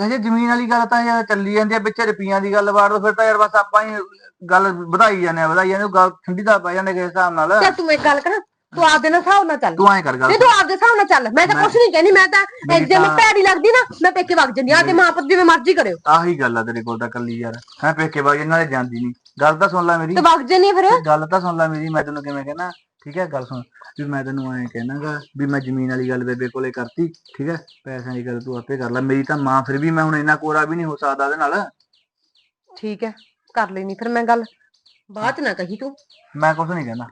ਹਜੇ ਜ਼ਮੀਨ ਵਾਲੀ ਗੱਲ ਤਾਂ ਯਾਰ ਚੱਲੀ ਜਾਂਦੀ ਆ ਵਿੱਚ ਰੁਪਈਆਂ ਦੀ ਗੱਲ ਦੋ ਫਿਰ ਤਾਂ ਯਾਰ ਬਸ ਆਪਾਂ ਹੀ ਗੱਲ ਵਧਾਈ ਜਾਂਦੇ ਆ ਵਧਾਈ ਜਾਂਦੇ ਆ, ਗੱਲ ਠੰਡੀ ਦਾ ਪੈ ਜਾਂਦੇ ਕਿਸੇ ਹਿਸਾਬ ਨਾਲ। ਤੇ ਤੂੰ ਇੱਕ ਗੱਲ ਕਰਾਂ ਤੂੰ ਆਪਦੇ ਨਾਲ ਹਿਸਾਬ ਨਾਲ ਚੱਲ। ਤੂੰ ਐਂ ਕਰ ਗੱਲ ਨਹੀਂ ਤੂੰ ਆਪਦੇ ਹਿਸਾਬ ਨਾਲ ਚੱਲ। ਮੈਂ ਤਾਂ ਕੁਛ ਨਹੀਂ ਕਹਿੰਦੀ ਮੈਂ ਤਾਂ ਜੇ ਮੈਂ ਤਾਂ- ਭੈੜੀ ਲੱਗਦੀ ਨਾ ਮੈਂ ਪੇਕੇ ਵਗ ਜੰਨੀ ਆ ਤੇ ਮਾਂ ਪੁੱਤ ਜਿਵੇਂ ਮਰਜ਼ੀ ਕਰਿਓ। ਆਹੀ ਗੱਲ ਆ ਤੇਰੇ ਕੋਲ ਤਾਂ ਕੱਲੀ ਯਾਰ। ਹੈ ਪੇਕੇ ਬਾਈ ਨਾਲੇ ਜਾਂਦੀ ਨਹੀਂ। ਗੱਲ ਤਾਂ ਸੁਣ ਲੈ ਮੇਰੀ। ਤੇ ਵਗ ਜੰਨੀ ਫਿਰ? ਗੱਲ ਤਾਂ ਸੁਣ ਲੈ ਮੇਰੀ ਮੈਂ ਤੈਨੂੰ ਕਿਵੇਂ ਕਹਿਣਾ? ਠੀਕ ਹੈ ਗੱਲ ਸੁਣ। ਵੀ ਮੈਂ ਤੈਨੂੰ ਐਂ ਕਹਿਣਾਗਾ ਵੀ ਮੈਂ ਜ਼ਮੀਨ ਵਾਲੀ ਗੱਲ ਬੇਬੇ ਕੋਲੇ ਕਰਤੀ ਠੀਕ ਹੈ? ਪੈਸਿਆਂ ਦੀ ਗੱਲ ਤੂੰ ਆਪੇ ਕਰ ਲੈ। ਮੇਰੀ ਤਾਂ ਮਾਂ ਫਿਰ ਵੀ ਮੈਂ ਹੁਣ ਇੰਨਾ ਕੋਰਾ ਵੀ ਨਹੀਂ ਹੋ ਸਕਦਾ ਉਹਦੇ ਨਾਲ। ਠੀਕ ਹੈ ਕਰ ਲੈਣੀ ਫਿਰ ਮੈਂ ਗੱਲ ਬਾਅਦ ਚ ਨਾ ਕਹੀ ਤੂੰ। ਮੈਂ ਕੁਝ ਨਹੀਂ ਕਹਿੰਦਾ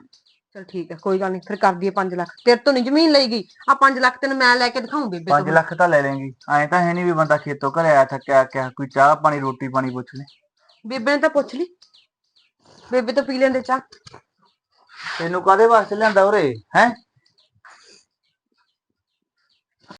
ਚਲ ਠੀਕ ਹੈ ਕੋਈ ਗੱਲ ਨਹੀਂ ਫਿਰ ਕਰ ਦਈਏ 5 ਲੱਖ। ਤੇਰੇ ਤੋਂ ਨਹੀਂ ਜ਼ਮੀਨ ਲਈ ਗਈ। ਆ 5 ਲੱਖ ਤੈਨੂੰ ਮੈਂ ਲੈ ਕੇ ਦਿਖਾਉਂ ਬੇਬੇ 5 ਤੋਂ। ਲੱਖ ਤਾਂ ਲੈ ਲੇਂਗੀ ਐਂ ਤਾਂ ਹੈ ਨਹੀਂ ਵੀ ਬੰਦਾ ਖੇਤੋਂ ਘਰੇ ਆਇਆ ਥੱਕਿਆ ਕਿਆ ਕੋਈ ਚਾਹ ਪਾਣੀ ਰੋਟੀ ਪਾਣੀ ਪੁੱਛ ਲੈ। ਬੇਬੇ ਨੇ ਤਾਂ ਪੁੱਛ ਲਈ। ਬੇਬੇ ਤੋਂ ਪੀ ਲੈਂਦੇ ਚਾਹ। ਤੈਨੂੰ ਕਾਦੇ ਵਾਸਤੇ ਲਿਆਂਦਾ ਉਰੇ ਹੈ?